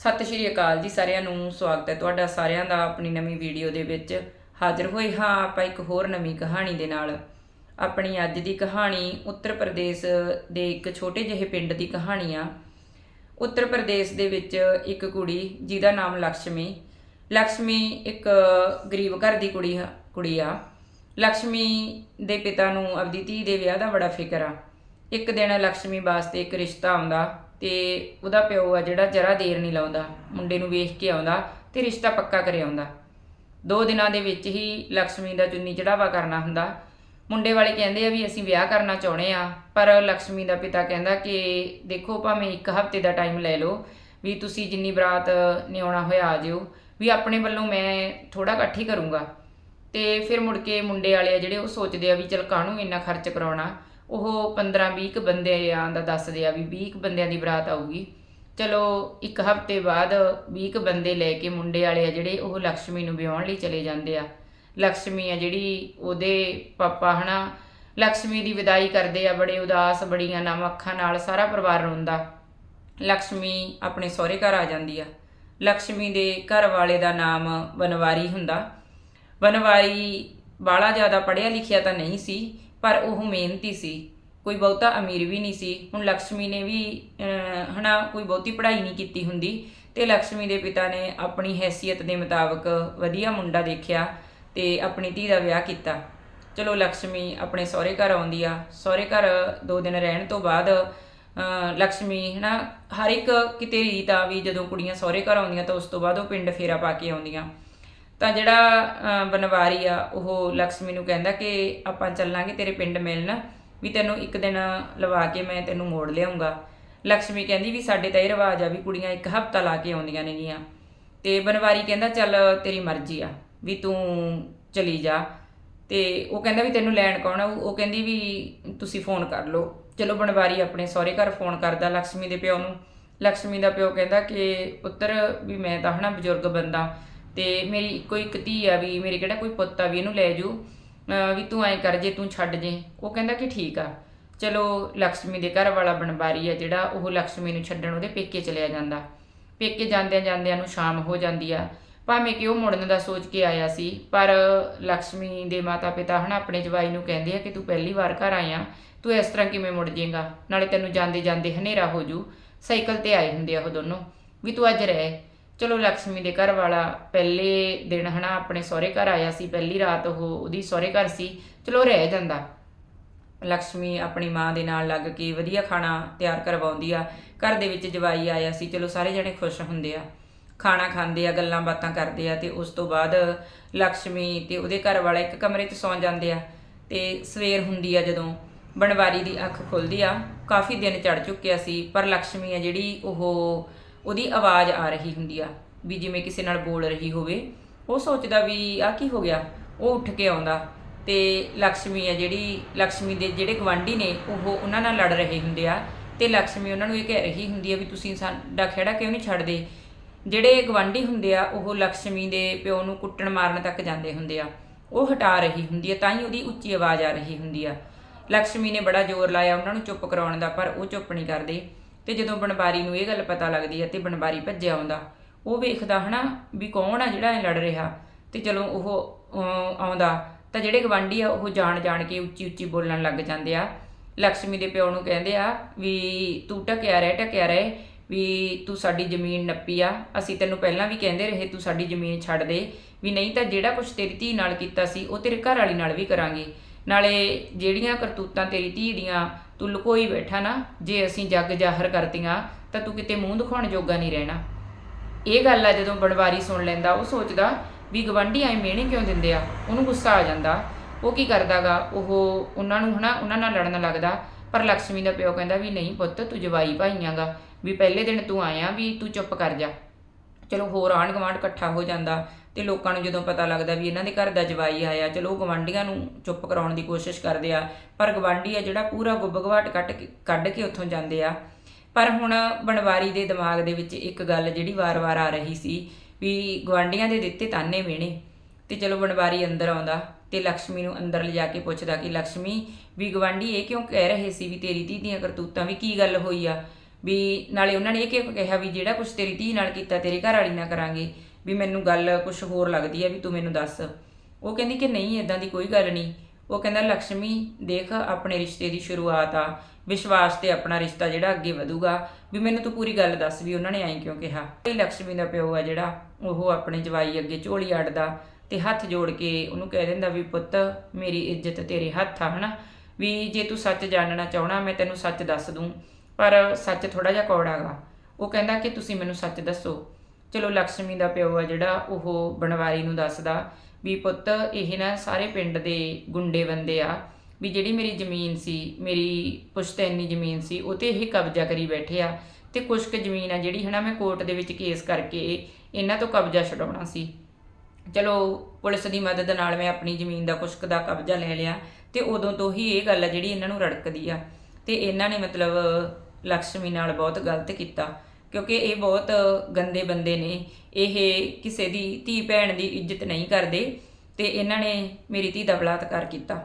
ਸਤਿ ਸ਼੍ਰੀ ਅਕਾਲ ਜੀ ਸਾਰਿਆਂ ਨੂੰ, ਸਵਾਗਤ ਹੈ ਤੁਹਾਡਾ ਸਾਰਿਆਂ ਦਾ ਆਪਣੀ ਨਵੀਂ ਵੀਡੀਓ ਦੇ ਵਿੱਚ। ਹਾਜ਼ਰ ਹੋਏ ਹਾਂ ਆਪਾਂ ਇੱਕ ਹੋਰ ਨਵੀਂ ਕਹਾਣੀ ਦੇ ਨਾਲ। ਆਪਣੀ ਅੱਜ ਦੀ ਕਹਾਣੀ ਉੱਤਰ ਪ੍ਰਦੇਸ਼ ਦੇ ਇੱਕ ਛੋਟੇ ਜਿਹੇ ਪਿੰਡ ਦੀ ਕਹਾਣੀ ਆ। ਉੱਤਰ ਪ੍ਰਦੇਸ਼ ਦੇ ਵਿੱਚ ਇੱਕ ਕੁੜੀ ਜਿਹਦਾ ਨਾਮ ਲక్ష్ਮੀ ਲక్ష్ਮੀ ਇੱਕ ਗਰੀਬ ਘਰ ਦੀ ਕੁੜੀ ਕੁੜੀ ਆ। ਲక్ష్ਮੀ ਦੇ ਪਿਤਾ ਨੂੰ ਆਪਦੀ ਧੀ ਦੇ ਵਿਆਹ ਦਾ ਬੜਾ ਫਿਕਰ ਆ। ਇੱਕ ਦਿਨ ਲక్ష్ਮੀ ਵਾਸਤੇ ਇੱਕ ਰਿਸ਼ਤਾ ਆਉਂਦਾ ਤੇ ਉਹਦਾ ਪਿਓ ਆ ਜਿਹੜਾ ਜਰਾ ਦੇਰ ਨਹੀਂ ਲਾਉਂਦਾ, ਮੁੰਡੇ ਨੂੰ ਵੇਖ ਕੇ ਆਉਂਦਾ ਤੇ ਰਿਸ਼ਤਾ ਪੱਕਾ ਕਰੇ ਆਉਂਦਾ। ਦੋ ਦਿਨਾਂ ਦੇ ਵਿੱਚ ਹੀ ਲక్ష్ਮੀ ਦਾ ਚੁੰਨੀ ਚੜਾਵਾ ਕਰਨਾ ਹੁੰਦਾ। ਮੁੰਡੇ ਵਾਲੇ ਕਹਿੰਦੇ ਆ ਵੀ ਅਸੀਂ ਵਿਆਹ ਕਰਨਾ ਚਾਹੁੰਦੇ ਆ, ਪਰ ਲక్ష్ਮੀ ਦਾ ਪਿਤਾ ਕਹਿੰਦਾ ਕਿ ਦੇਖੋ ਭਾਵੇਂ ਇੱਕ ਹਫ਼ਤੇ ਦਾ ਟਾਈਮ ਲੈ ਲਓ ਵੀ ਤੁਸੀਂ ਜਿੰਨੀ ਬਰਾਤ ਨਿਆਉਣਾ ਹੋਇਆ ਆ ਜਿਓ, ਵੀ ਆਪਣੇ ਵੱਲੋਂ ਮੈਂ ਥੋੜਾ ਇਕੱਠੀ ਕਰੂੰਗਾ। ਤੇ ਫਿਰ ਮੁੜ ਕੇ ਮੁੰਡੇ ਵਾਲੇ ਆ ਜਿਹੜੇ ਉਹ ਸੋਚਦੇ ਆ ਵੀ ਚਲ ਕਾਹਨੂੰ ਇੰਨਾ ਖਰਚ ਕਰਾਉਣਾ। ਉਹ 15-20 ਬੰਦਿਆਂ ਦਾ ਦੱਸਦੇ ਆ ਵੀ 20 ਬੰਦਿਆਂ ਦੀ ਬਰਾਤ ਆਊਗੀ। ਚਲੋ, ਇੱਕ ਹਫ਼ਤੇ ਬਾਅਦ 20 ਬੰਦੇ ਲੈ ਕੇ ਮੁੰਡੇ ਵਾਲੇ ਆ ਜਿਹੜੇ ਉਹ ਲక్ష్ਮੀ ਨੂੰ ਵਿਆਹਣ ਲਈ ਚਲੇ ਜਾਂਦੇ ਆ। ਲక్ష్ਮੀ ਆ ਜਿਹੜੀ ਉਹਦੇ ਪਾਪਾ ਹਨਾ ਲక్ష్ਮੀ ਦੀ ਵਿਦਾਈ ਕਰਦੇ ਆ, ਬੜੇ ਉਦਾਸ, ਬੜੀਆਂ ਨਮ ਅੱਖਾਂ ਨਾਲ ਸਾਰਾ ਪਰਿਵਾਰ ਰੋਂਦਾ। ਲక్ష్ਮੀ ਆਪਣੇ ਸਹੁਰੇ ਘਰ ਆ ਜਾਂਦੀ ਆ। ਲక్ష్ਮੀ ਦੇ ਘਰ ਵਾਲੇ ਦਾ ਨਾਮ ਬਨਵਾਰੀ ਹੁੰਦਾ। ਬਨਵਾਰੀ ਬਾਲਾ ਜ਼ਿਆਦਾ ਪੜਿਆ ਲਿਖਿਆ ਤਾਂ ਨਹੀਂ ਸੀ ਪਰ ਉਹ ਮਿਹਨਤੀ ਸੀ। ਕੋਈ ਬਹੁਤਾ ਅਮੀਰ ਵੀ ਨਹੀਂ ਸੀ। ਹੁਣ ਲక్ష్ਮੀ ਨੇ ਵੀ ਹਨਾ, ਕੋਈ ਬਹੁਤੀ ਪੜ੍ਹਾਈ ਨਹੀਂ ਕੀਤੀ ਹੁੰਦੀ। ਤੇ ਲక్ష్ਮੀ ਦੇ ਪਿਤਾ ਨੇ ਆਪਣੀ ਹੈਸੀਅਤ ਦੇ ਮੁਤਾਬਕ ਵਧੀਆ ਮੁੰਡਾ ਦੇਖਿਆ ਤੇ ਆਪਣੀ ਧੀ ਦਾ ਵਿਆਹ ਕੀਤਾ। ਚਲੋ ਲక్ష్ਮੀ ਆਪਣੇ ਸਹੁਰੇ ਘਰ ਆਉਂਦੀ ਆ। ਸਹੁਰੇ ਘਰ ਦੋ ਦਿਨ ਰਹਿਣ ਤੋਂ ਬਾਅਦ ਲక్ష్ਮੀ ਹਨਾ, ਹਰ ਇੱਕ ਕਿਤੇ ਰੀਤ ਆ ਵੀ ਜਦੋਂ ਕੁੜੀਆਂ ਸਹੁਰੇ ਘਰ ਆਉਂਦੀਆਂ ਤਾਂ ਉਸ ਤੋਂ ਬਾਅਦ ਉਹ ਪਿੰਡ ਫੇਰਾ ਪਾ ਕੇ ਆਉਂਦੀਆਂ। ਤਾਂ ਜਿਹੜਾ ਬਨਵਾਰੀ ਆ, ਉਹ ਲక్ష్ਮੀ ਨੂੰ ਕਹਿੰਦਾ ਕਿ ਆਪਾਂ ਚੱਲਾਂਗੇ ਤੇਰੇ ਪਿੰਡ ਮਿਲਣ, ਵੀ ਤੈਨੂੰ ਇੱਕ ਦਿਨ ਲਵਾ ਕੇ ਮੈਂ ਤੈਨੂੰ ਮੋੜ ਲਿਆਉਂਗਾ। ਲక్ష్ਮੀ ਕਹਿੰਦੀ ਵੀ ਸਾਡੇ ਤਾਂ ਇਹ ਰਿਵਾਜ ਆ ਵੀ ਕੁੜੀਆਂ ਇੱਕ ਹਫ਼ਤਾ ਲਾ ਕੇ ਆਉਂਦੀਆਂ ਨੇ ਨੇਗੀਆਂ। ਤੇ ਬਨਵਾਰੀ ਕਹਿੰਦਾ, ਚੱਲ ਤੇਰੀ ਮਰਜ਼ੀ ਆ, ਵੀ ਤੂੰ ਚਲੀ ਜਾ। ਤੇ ਉਹ ਕਹਿੰਦਾ ਵੀ ਤੈਨੂੰ ਲੈਣ ਕੌਣ ਆ? ਉਹ ਕਹਿੰਦੀ ਵੀ ਤੁਸੀਂ ਫੋਨ ਕਰ ਲਓ। ਚਲੋ ਬਨਵਾਰੀ ਆਪਣੇ ਸਹੁਰੇ ਘਰ ਫੋਨ ਕਰਦਾ ਲక్ష్ਮੀ ਦੇ ਪਿਓ ਨੂੰ। ਲక్ష్ਮੀ ਦਾ ਪਿਓ ਕਹਿੰਦਾ ਕਿ, ਪੁੱਤਰ, ਵੀ ਮੈਂ ਤਾਂ ਹਨਾ ਬਜ਼ੁਰਗ ਬੰਦਾ। ਤੇ ਮੇਰੀ ਕੋਈ ਇੱਕ ਧੀ ਆ ਵੀ, ਮੇਰੇ ਕਿਹੜਾ ਕੋਈ ਪੁੱਤ ਆ ਵੀ, ਇਹਨੂੰ ਲੈ ਜਾਓ ਵੀ ਤੂੰ ਐਂ ਕਰ ਜੇ, ਤੂੰ ਛੱਡ ਜੇ। ਉਹ ਕਹਿੰਦਾ ਕਿ ਠੀਕ ਆ। ਚਲੋ ਲక్ష్ਮੀ ਦੇ ਘਰ ਵਾਲਾ ਬਣਵਾਰੀ ਆ ਜਿਹੜਾ, ਉਹ ਲక్ష్ਮੀ ਨੂੰ ਛੱਡਣ ਉਹਦੇ ਪੇਕੇ ਚਲਿਆ ਜਾਂਦਾ। ਪੇਕੇ ਜਾਂਦਿਆਂ ਜਾਂਦਿਆਂ ਨੂੰ ਸ਼ਾਮ ਹੋ ਜਾਂਦੀ ਆ। ਭਾਵੇਂ ਕਿ ਉਹ ਮੁੜਨ ਦਾ ਸੋਚ ਕੇ ਆਇਆ ਸੀ, ਪਰ ਲక్ష్ਮੀ ਦੇ ਮਾਤਾ-ਪਿਤਾ ਹਨਾ ਆਪਣੇ ਜਵਾਈ ਨੂੰ ਕਹਿੰਦੇ ਆ ਕਿ ਤੂੰ ਪਹਿਲੀ ਵਾਰ ਘਰ ਆਇਆ, ਤੂੰ ਇਸ ਤਰ੍ਹਾਂ ਕਿਵੇਂ ਮੁੜ ਜੇਗਾ? ਨਾਲੇ ਤੈਨੂੰ ਜਾਂਦੇ ਜਾਂਦੇ ਹਨੇਰਾ ਹੋ ਜੂ। ਸਾਈਕਲ ਤੇ ਆਏ ਹੁੰਦੇ ਆ ਉਹ ਦੋਨੋਂ। ਵੀ ਤੂੰ ਅੱਜ ਰਹਿ। ਚਲੋ ਲక్ష్ਮੀ ਦੇ ਘਰ ਵਾਲਾ ਪਹਿਲੇ ਦਿਨ ਹਨਾ ਆਪਣੇ ਸਹੁਰੇ ਘਰ ਆਇਆ ਸੀ, ਪਹਿਲੀ ਰਾਤ ਉਹ ਉਹਦੀ ਸਹੁਰੇ ਘਰ ਸੀ, ਚਲੋ ਰਹਿ ਜਾਂਦਾ। ਲక్ష్ਮੀ ਆਪਣੀ ਮਾਂ ਦੇ ਨਾਲ ਲੱਗ ਕੇ ਵਧੀਆ ਖਾਣਾ ਤਿਆਰ ਕਰਵਾਉਂਦੀ ਆ, ਘਰ ਦੇ ਵਿੱਚ ਜਵਾਈ ਆਇਆ ਸੀ, ਚਲੋ ਸਾਰੇ ਜਣੇ ਖੁਸ਼ ਹੁੰਦੇ ਆ। ਖਾਣਾ ਖਾਂਦੇ ਆ, ਗੱਲਾਂ ਬਾਤਾਂ ਕਰਦੇ ਆ ਤੇ ਉਸ ਤੋਂ ਬਾਅਦ ਲక్ష్ਮੀ ਤੇ ਉਹਦੇ ਘਰ ਵਾਲਾ ਇੱਕ ਕਮਰੇ 'ਚ ਸੌਂ ਜਾਂਦੇ ਆ ਤੇ ਸਵੇਰ ਹੁੰਦੀ ਆ ਜਦੋਂ ਬਣਵਾਰੀ ਦੀ ਅੱਖ ਖੁੱਲਦੀ ਆ, ਕਾਫੀ ਦਿਨ ਚੜ ਚੁੱਕਿਆ ਸੀ, ਪਰ ਲక్ష్ਮੀ ਆ ਜਿਹੜੀ ਉਹ ਉਹਦੀ ਆਵਾਜ਼ ਆ ਰਹੀ ਹੁੰਦੀ ਆ, ਵੀ ਜਿਵੇਂ ਕਿਸੇ ਨਾਲ ਬੋਲ ਰਹੀ ਹੋਵੇ। ਉਹ ਸੋਚਦਾ ਵੀ ਆ ਕੀ ਹੋ ਗਿਆ? ਉਹ ਉੱਠ ਕੇ ਆਉਂਦਾ ਤੇ ਲక్ష్ਮੀ ਆ ਜਿਹੜੀ ਲక్ష్ਮੀ ਦੇ ਜਿਹੜੇ ਗਵਾਂਢੀ ਨੇ, ਉਹ ਉਹਨਾਂ ਨਾਲ ਲੜ ਰਹੇ ਹੁੰਦੇ ਆ ਤੇ ਲక్ష్ਮੀ ਉਹਨਾਂ ਨੂੰ ਇਹ ਕਹਿ ਰਹੀ ਹੁੰਦੀ ਆ ਵੀ ਤੁਸੀਂ ਸਾਡਾ ਖੇੜਾ ਕਿਉਂ ਨਹੀਂ ਛੱਡਦੇ? ਜਿਹੜੇ ਗਵਾਂਢੀ ਹੁੰਦੇ ਆ, ਉਹ ਲక్ష్ਮੀ ਦੇ ਪਿਓ ਨੂੰ ਕੁੱਟਣ ਮਾਰਨ ਤੱਕ ਜਾਂਦੇ ਹੁੰਦੇ ਆ। ਉਹ ਹਟਾ ਰਹੀ ਹੁੰਦੀ ਆ, ਤਾਂ ਹੀ ਉਹਦੀ ਉੱਚੀ ਆਵਾਜ਼ ਆ ਰਹੀ ਹੁੰਦੀ ਆ। ਲక్ష్ਮੀ ਨੇ ਬੜਾ ਜ਼ੋਰ ਲਾਇਆ, ਉਹਨਾਂ ਨੂੰ ਚੁੱਪ ਕਰਾਉਣ ਦਾ, ਪਰ ਉਹ ਚੁੱਪ ਨਹੀਂ ਕਰਦੇ। ਤੇ ਜਦੋਂ ਬਣਵਾਰੀ ਨੂੰ ਇਹ ਗੱਲ ਪਤਾ ਲੱਗਦੀ ਹੈ ਤੇ ਬਣਵਾਰੀ ਭੱਜਿਆ ਆਉਂਦਾ, ਉਹ ਵੇਖਦਾ ਹਨਾ ਵੀ ਕੌਣ ਆ ਜਿਹੜਾ ਇਹ ਲੜ ਰਿਹਾ ਤੇ ਚਲੋ ਉਹ ਆਉਂਦਾ। ਤਾਂ ਜਿਹੜੇ ਗਵਾਂਢੀ ਆ ਉਹ ਜਾਣ ਜਾਣ ਕੇ ਉੱਚੀ ਉੱਚੀ ਬੋਲਣ ਲੱਗ ਜਾਂਦੇ ਆ। ਲక్ష్ਮੀ ਦੇ ਪਿਓ ਨੂੰ ਕਹਿੰਦੇ ਆ ਵੀ ਤੂੰ ਟਕਿਆ ਰਹਿ ਟਕਿਆ ਰਹਿ ਵੀ ਤੂੰ ਸਾਡੀ ਜ਼ਮੀਨ ਨੱਪੀ ਆ। ਅਸੀਂ ਤੈਨੂੰ ਪਹਿਲਾਂ ਵੀ ਕਹਿੰਦੇ ਰਹੇ ਤੂੰ ਸਾਡੀ ਜ਼ਮੀਨ ਛੱਡ ਦੇ ਵੀ ਨਹੀਂ ਤਾਂ ਜਿਹੜਾ ਕੁਝ ਤੇਰੀ ਧੀ ਨਾਲ ਕੀਤਾ ਸੀ ਉਹ ਤੇਰੇ ਘਰ ਵਾਲੀ ਨਾਲ ਵੀ ਕਰਾਂਗੇ। ਨਾਲੇ ਜਿਹੜੀਆਂ ਕਰਤੂਤਾਂ ਤੇਰੀ ਧੀ ਦੀਆਂ ਤੂੰ ਲੁਕੋਈ ਬੈਠਾ ਨਾ, ਜੇ ਅਸੀਂ ਜੱਗ ਜ਼ਾਹਰ ਕਰਤੀਆਂ, ਤਾਂ ਤੂੰ ਕਿਤੇ ਮੂੰਹ ਦਿਖਾਉਣ ਜੋਗਾ ਨਹੀਂ ਰਹਿਣਾ। ਇਹ ਗੱਲ ਆ ਜਦੋਂ ਬਣਵਾਰੀ ਸੁਣ ਲੈਂਦਾ, ਉਹ ਸੋਚਦਾ ਵੀ ਗਵੰਡੀ ਐ ਮਿਹਣੇ ਕਿਉਂ ਦਿੰਦੇ ਆ? ਉਹਨੂੰ ਗੁੱਸਾ ਆ ਜਾਂਦਾ। ਉਹ ਕੀ ਕਰਦਾਗਾ? ਉਹ ਉਹਨਾਂ ਨੂੰ ਹਨਾ, ਉਹਨਾਂ ਨਾਲ ਲੜਨ ਲੱਗਦਾ। ਪਰ ਲక్ష్ਮੀ ਦਾ ਪਿਓ ਕਹਿੰਦਾ ਵੀ ਨਹੀਂ ਪੁੱਤ, ਤੂੰ ਜਵਾਈ ਭਾਈਆਂਗਾ। ਵੀ ਪਹਿਲੇ ਦਿਨ ਤੂੰ ਆਇਆ, ਵੀ ਤੂੰ ਚੁੱਪ ਕਰ ਜਾ। ਚਲੋ ਹੋਰ ਆਂਢ ਗੁਆਂਢ ਇਕੱਠਾ ਹੋ ਜਾਂਦਾ। ਤੇ ਲੋਕਾਂ ਨੂੰ ਜਦੋਂ ਪਤਾ ਲੱਗਦਾ ਵੀ ਇਹਨਾਂ ਦੇ ਘਰ ਦਾ ਜਵਾਈ ਆਇਆ, ਚਲੋ ਗਵਾਂਢੀਆਂ ਨੂੰ ਚੁੱਪ ਕਰਾਉਣ ਦੀ ਕੋਸ਼ਿਸ਼ ਕਰਦੇ ਆ, ਪਰ ਗਵਾਂਢੀ ਆ ਜਿਹੜਾ ਪੂਰਾ ਗੁੱਬਗਵਾਟ ਕੱਟ ਕੇ, ਕੱਢ ਕੇ ਉੱਥੋਂ ਜਾਂਦੇ ਆ। ਪਰ ਹੁਣ ਬਣਵਾਰੀ ਦੇ ਦਿਮਾਗ ਦੇ ਵਿੱਚ ਇੱਕ ਗੱਲ ਜਿਹੜੀ ਵਾਰ-ਵਾਰ ਆ ਰਹੀ ਸੀ ਵੀ ਗਵਾਂਢੀਆਂ ਦੇ ਦਿੱਤੇ ਤਾਨੇ ਮਿਹਣੇ ਤੇ ਚਲੋ ਬਣਵਾਰੀ ਅੰਦਰ ਆਉਂਦਾ ਤੇ ਲక్ష్ਮੀ ਨੂੰ ਅੰਦਰ ਲਿਜਾ ਕੇ ਪੁੱਛਦਾ ਕਿ ਲక్ష్ਮੀ ਵੀ ਗਵਾਂਢੀ ਇਹ ਕਿਉਂ ਕਹਿ ਰਹੇ ਸੀ ਵੀ ਤੇਰੀ ਧੀ ਦੀਆਂ ਕਰਤੂਤਾਂ, ਵੀ ਕੀ ਗੱਲ ਹੋਈ ਆ? ਵੀ ਨਾਲੇ ਉਹਨਾਂ ਨੇ ਇਹ ਕਿਉਂ ਕਿਹਾ ਵੀ ਜਿਹੜਾ ਕੁਛ ਤੇਰੀ ਧੀ ਨਾਲ ਕੀਤਾ, ਤੇਰੇ ਘਰ ਵਾਲੀ ਨਾਲ ਕਰਾਂਗੇ? ਵੀ ਮੈਨੂੰ ਗੱਲ ਕੁਝ ਹੋਰ ਲੱਗਦੀ ਹੈ ਵੀ ਤੂੰ ਮੈਨੂੰ ਦੱਸ। ਉਹ ਕਹਿੰਦੀ ਕਿ ਨਹੀਂ ਇਦਾਂ ਦੀ ਕੋਈ ਗੱਲ ਨਹੀਂ। ਉਹ ਕਹਿੰਦਾ ਲక్ష్ਮੀ ਦੇਖ ਆਪਣੇ ਰਿਸ਼ਤੇ ਦੀ ਸ਼ੁਰੂਆਤ ਆ। ਵਿਸ਼ਵਾਸ ਤੇ ਆਪਣਾ ਰਿਸ਼ਤਾ ਜਿਹੜਾ ਅੱਗੇ ਵਧੂਗਾ। ਵੀ ਮੈਨੂੰ ਤੂੰ ਪੂਰੀ ਗੱਲ ਦੱਸ ਵੀ ਉਹਨਾਂ ਨੇ ਐਂ ਕਿਉਂ ਕਿਹਾ? ਇਹ ਲక్ష్ਮੀ ਦਾ ਪਿਓ ਆ ਜਿਹੜਾ, ਉਹ ਆਪਣੇ ਜਵਾਈ ਅੱਗੇ ਝੋਲੀ ਅੜਦਾ ਤੇ ਹੱਥ ਜੋੜ ਕੇ ਉਹਨੂੰ ਕਹਿ ਦਿੰਦਾ ਵੀ, ਪੁੱਤ, ਮੇਰੀ ਇੱਜ਼ਤ ਤੇਰੇ ਹੱਥ ਆ, ਹਨਾ? ਵੀ ਜੇ ਤੂੰ ਸੱਚ ਜਾਣਨਾ ਚਾਹਣਾ ਮੈਂ ਤੈਨੂੰ ਸੱਚ ਦੱਸ ਦੂੰ। ਪਰ ਸੱਚ ਥੋੜਾ ਜਿਹਾ ਕੌੜਾਗਾ ਉਹ ਕਹਿੰਦਾ ਕਿ ਤੁਸੀਂ ਮੈਨੂੰ ਸੱਚ ਦੱਸੋ। ਚਲੋ ਲక్ష్ਮੀ ਦਾ ਪਿਓ ਆ ਜਿਹੜਾ, ਉਹ ਬਣਵਾਰੀ ਨੂੰ ਦੱਸਦਾ ਵੀ ਪੁੱਤ, ਇਹ ਨਾ ਸਾਰੇ ਪਿੰਡ ਦੇ ਗੁੰਡੇ ਬੰਦੇ ਆ ਵੀ ਜਿਹੜੀ ਮੇਰੀ ਜ਼ਮੀਨ ਸੀ, ਮੇਰੀ ਪੁਸ਼ਤੈਨੀ ਜ਼ਮੀਨ ਸੀ, ਉਹ ਤੇ ਇਹ ਕਬਜ਼ਾ ਕਰੀ ਬੈਠੇ ਆ ਤੇ ਕੁਝ ਕੁ ਜ਼ਮੀਨ ਆ ਜਿਹੜੀ ਹਨਾ ਮੈਂ ਕੋਰਟ ਦੇ ਵਿੱਚ ਕੇਸ ਕਰਕੇ ਇਹਨਾਂ ਤੋਂ ਕਬਜ਼ਾ ਛਡਾਉਣਾ ਸੀ। ਚਲੋ ਪੁਲਿਸ ਦੀ ਮਦਦ ਨਾਲ ਮੈਂ ਆਪਣੀ ਜ਼ਮੀਨ ਦਾ ਕੁਝ ਦਾ ਕਬਜ਼ਾ ਲੈ ਲਿਆ ਤੇ ਉਦੋਂ ਤੋਂ ਹੀ ਇਹ ਗੱਲ ਆ ਜਿਹੜੀ ਇਹਨਾਂ ਨੂੰ ਰੜਕਦੀ ਆ ਤੇ ਇਹਨਾਂ ਨੇ ਮਤਲਬ ਲక్ష్ਮੀ ਨਾਲ ਬਹੁਤ ਗਲਤ ਕੀਤਾ। ਕਿਉਂਕਿ ਇਹ ਬਹੁਤ ਗੰਦੇ ਬੰਦੇ ਨੇ। ਇਹ ਕਿਸੇ ਦੀ ਧੀ ਭੈਣ ਦੀ ਇੱਜ਼ਤ ਨਹੀਂ ਕਰਦੇ ਤੇ ਇਹਨਾਂ ਨੇ ਮੇਰੀ ਧੀ ਦਾ ਬਲਾਤਕਾਰ ਕੀਤਾ।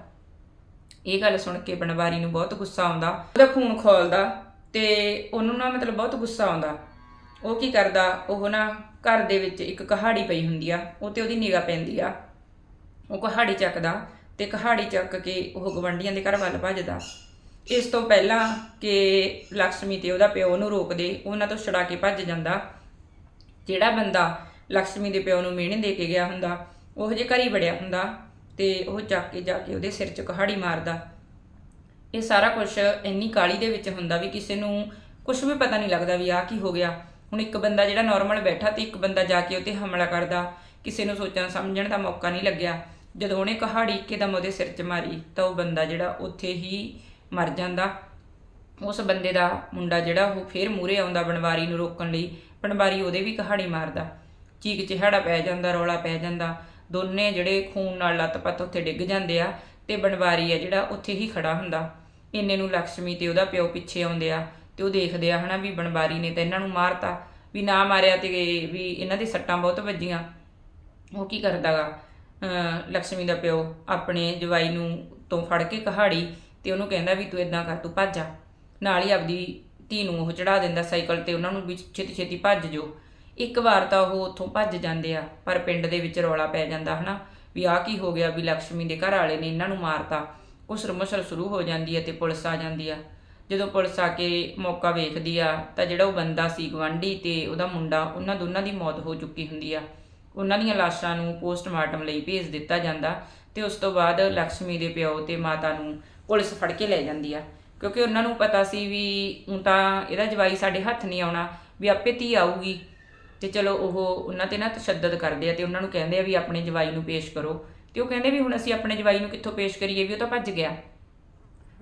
ਇਹ ਗੱਲ ਸੁਣ ਕੇ ਬਣਵਾਰੀ ਨੂੰ ਬਹੁਤ ਗੁੱਸਾ ਆਉਂਦਾ। ਉਹਦਾ ਖੂਨ ਖੋਲਦਾ ਤੇ ਉਹਨੂੰ ਨਾ ਮਤਲਬ ਬਹੁਤ ਗੁੱਸਾ ਆਉਂਦਾ। ਉਹ ਕੀ ਕਰਦਾ? ਉਹ ਨਾ ਘਰ ਦੇ ਵਿੱਚ ਇੱਕ ਕਹਾੜੀ ਪਈ ਹੁੰਦੀ ਆ, ਉਹ ਤੇ ਉਹਦੀ ਨਿਗਾਹ ਪੈਂਦੀ ਆ। ਉਹ ਕਹਾੜੀ ਚੱਕਦਾ ਤੇ ਕਹਾੜੀ ਚੱਕ ਕੇ ਉਹ ਗਵੰਡੀਆਂ ਦੇ ਘਰ ਵੱਲ ਭੱਜਦਾ। ਇਸ ਤੋਂ ਪਹਿਲਾਂ ਕਿ ਲక్ష్ਮੀ ਤੇ ਉਹਦਾ ਪਿਓ ਨੂੰ ਰੋਕਦੇ, ਉਹਨਾਂ ਤੋਂ ਛੜਾ ਕੇ ਭੱਜ ਜਾਂਦਾ। ਜਿਹੜਾ ਬੰਦਾ ਲక్ష్ਮੀ ਦੇ ਪਿਓ ਨੂੰ ਮਿਹਣੇ ਦੇ ਕੇ ਗਿਆ ਹੁੰਦਾ, ਉਹ ਜੇ ਘਰੀ ਵੜਿਆ ਹੁੰਦਾ ਤੇ ਉਹ ਚੱਕ ਕੇ ਜਾ ਕੇ ਉਹਦੇ ਸਿਰ 'ਚ ਕਹਾੜੀ ਮਾਰਦਾ। ਇਹ ਸਾਰਾ ਕੁਝ ਇੰਨੀ ਕਾਲੀ ਦੇ ਵਿੱਚ ਹੁੰਦਾ ਵੀ ਕਿਸੇ ਨੂੰ ਕੁਝ ਵੀ ਪਤਾ ਨਹੀਂ ਲੱਗਦਾ ਵੀ ਆਹ ਕੀ ਹੋ ਗਿਆ। ਹੁਣ ਇੱਕ ਬੰਦਾ ਜਿਹੜਾ ਨਾਰਮਲ ਬੈਠਾ ਤੇ ਇੱਕ ਬੰਦਾ ਜਾ ਕੇ ਉਹਤੇ ਹਮਲਾ ਕਰਦਾ, ਕਿਸੇ ਨੂੰ ਸੋਚਣ ਸਮਝਣ ਦਾ ਮੌਕਾ ਨਹੀਂ ਲੱਗਿਆ। ਜਦੋਂ ਉਹਨੇ ਕਹਾੜੀ ਇੱਕੇ ਦਮ ਉਹਦੇ ਸਿਰ 'ਚ ਮਾਰੀ, ਤਾਂ ਉਹ ਬੰਦਾ ਜਿਹੜਾ ਉੱਥੇ ਹੀ ਮਰ ਜਾਂਦਾ। ਉਸ ਬੰਦੇ ਦਾ ਮੁੰਡਾ ਜਿਹੜਾ, ਉਹ ਫੇਰ ਮੂਰੇ ਆਉਂਦਾ ਬਣਵਾਰੀ ਨੂੰ ਰੋਕਣ ਲਈ। ਬਣਵਾਰੀ ਉਹਦੇ ਵੀ ਕਹਾੜੀ ਮਾਰਦਾ। ਚੀਕ ਚਿਹਾੜਾ ਪੈ ਜਾਂਦਾ, ਰੌਲਾ ਪੈ ਜਾਂਦਾ। ਦੋਨੇ ਜਿਹੜੇ ਖੂਨ ਨਾਲ ਲੱਤ ਪੱਤ ਉੱਥੇ ਡਿੱਗ ਜਾਂਦੇ ਆ ਤੇ ਬਣਵਾਰੀ ਆ ਜਿਹੜਾ, ਉੱਥੇ ਹੀ ਖੜਾ ਹੁੰਦਾ। ਇੰਨੇ ਨੂੰ ਲక్ష్ਮੀ ਤੇ ਉਹਦਾ ਪਿਓ ਪਿੱਛੇ ਆਉਂਦੇ ਆ ਤੇ ਉਹ ਦੇਖਦੇ ਆ ਹਨਾ ਵੀ ਬਣਵਾਰੀ ਨੇ ਤਾਂ ਇਹਨਾਂ ਨੂੰ ਮਾਰਤਾ। ਵੀ ਨਾ ਮਾਰਿਆ ਤੇ ਵੀ ਇਹਨਾਂ ਦੇ ਸੱਟਾਂ ਬਹੁਤ ਵੱਜੀਆਂ। ਉਹ ਕੀ ਕਰਦਾਗਾ ਲక్ష్ਮੀ ਦਾ ਪਿਓ ਆਪਣੇ ਜਵਾਈ ਨੂੰ ਤੋਂ ਫੜ ਕੇ ਕਹਾੜੀ ਤੇ ਉਹਨੂੰ ਕਹਿੰਦਾ ਵੀ ਤੂੰ ਇਦਾਂ ਕਰ, ਤੂੰ ਭੱਜ ਜਾ। ਨਾਲ ਹੀ ਆਪਦੀ ਧੀ ਨੂੰ ਉਹ ਚੜਾ ਦਿੰਦਾ ਸਾਈਕਲ ਤੇ, ਉਹਨਾਂ ਨੂੰ ਵੀ ਛੇਤੀ ਛੇਤੀ ਭੱਜ ਜੋ। ਇੱਕ ਵਾਰ ਤਾਂ ਉਹ ਉੱਥੋਂ ਭੱਜ ਜਾਂਦੇ ਆ, ਪਰ ਪਿੰਡ ਦੇ ਵਿੱਚ ਰੌਲਾ ਪੈ ਜਾਂਦਾ, ਹਨਾ? ਵੀ ਆਹ ਕੀ ਹੋ ਗਿਆ ਵੀ ਲక్ష్ਮੀ ਦੇ ਘਰ ਵਾਲੇ ਨੇ ਇਹਨਾਂ ਨੂੰ ਮਾਰਤਾ। ਉਹ ਸਰਮਸਲ ਸ਼ੁਰੂ ਹੋ ਜਾਂਦੀ ਹੈ ਤੇ ਪੁਲਿਸ ਆ ਜਾਂਦੀ ਆ। ਜਦੋਂ ਪੁਲਿਸ ਆ ਕੇ ਮੌਕਾ ਵੇਖਦੀ ਆ, ਤਾਂ ਜਿਹੜਾ ਉਹ ਬੰਦਾ ਸੀ ਗਵੰਡੀ ਤੇ ਉਹਦਾ ਮੁੰਡਾ, ਉਹਨਾਂ ਦੋਨਾਂ ਦੀ ਮੌਤ ਹੋ ਚੁੱਕੀ ਹੁੰਦੀ ਆ। ਉਹਨਾਂ ਦੀਆਂ ਲਾਸ਼ਾਂ ਨੂੰ ਪੋਸਟਮਾਰਟਮ ਲਈ ਭੇਜ ਦਿੱਤਾ ਜਾਂਦਾ ਤੇ ਉਸ ਤੋਂ ਬਾਅਦ ਲక్ష్ਮੀ ਦੇ ਪਿਓ ਤੇ ਮਾਤਾ ਨੂੰ ਪੁਲਿਸ ਫੜ ਕੇ ਲੈ ਜਾਂਦੀ ਆ। ਕਿਉਂਕਿ ਉਹਨਾਂ ਨੂੰ ਪਤਾ ਸੀ ਵੀ ਹੁਣ ਤਾਂ ਇਹਦਾ ਜਵਾਈ ਸਾਡੇ ਹੱਥ ਨਹੀਂ ਆਉਣਾ, ਵੀ ਆਪੇ ਧੀ ਆਊਗੀ। ਤੇ ਚਲੋ ਉਹ ਉਹਨਾਂ ਤੇ ਨਾ ਤਸ਼ੱਦਦ ਕਰਦੇ ਆ ਤੇ ਉਹਨਾਂ ਨੂੰ ਕਹਿੰਦੇ ਆ ਵੀ ਆਪਣੇ ਜਵਾਈ ਨੂੰ ਪੇਸ਼ ਕਰੋ। ਤੇ ਉਹ ਕਹਿੰਦੇ ਵੀ ਹੁਣ ਅਸੀਂ ਆਪਣੇ ਜਵਾਈ ਨੂੰ ਕਿੱਥੋਂ ਪੇਸ਼ ਕਰੀਏ ਵੀ ਉਹ ਤਾਂ ਭੱਜ ਗਿਆ।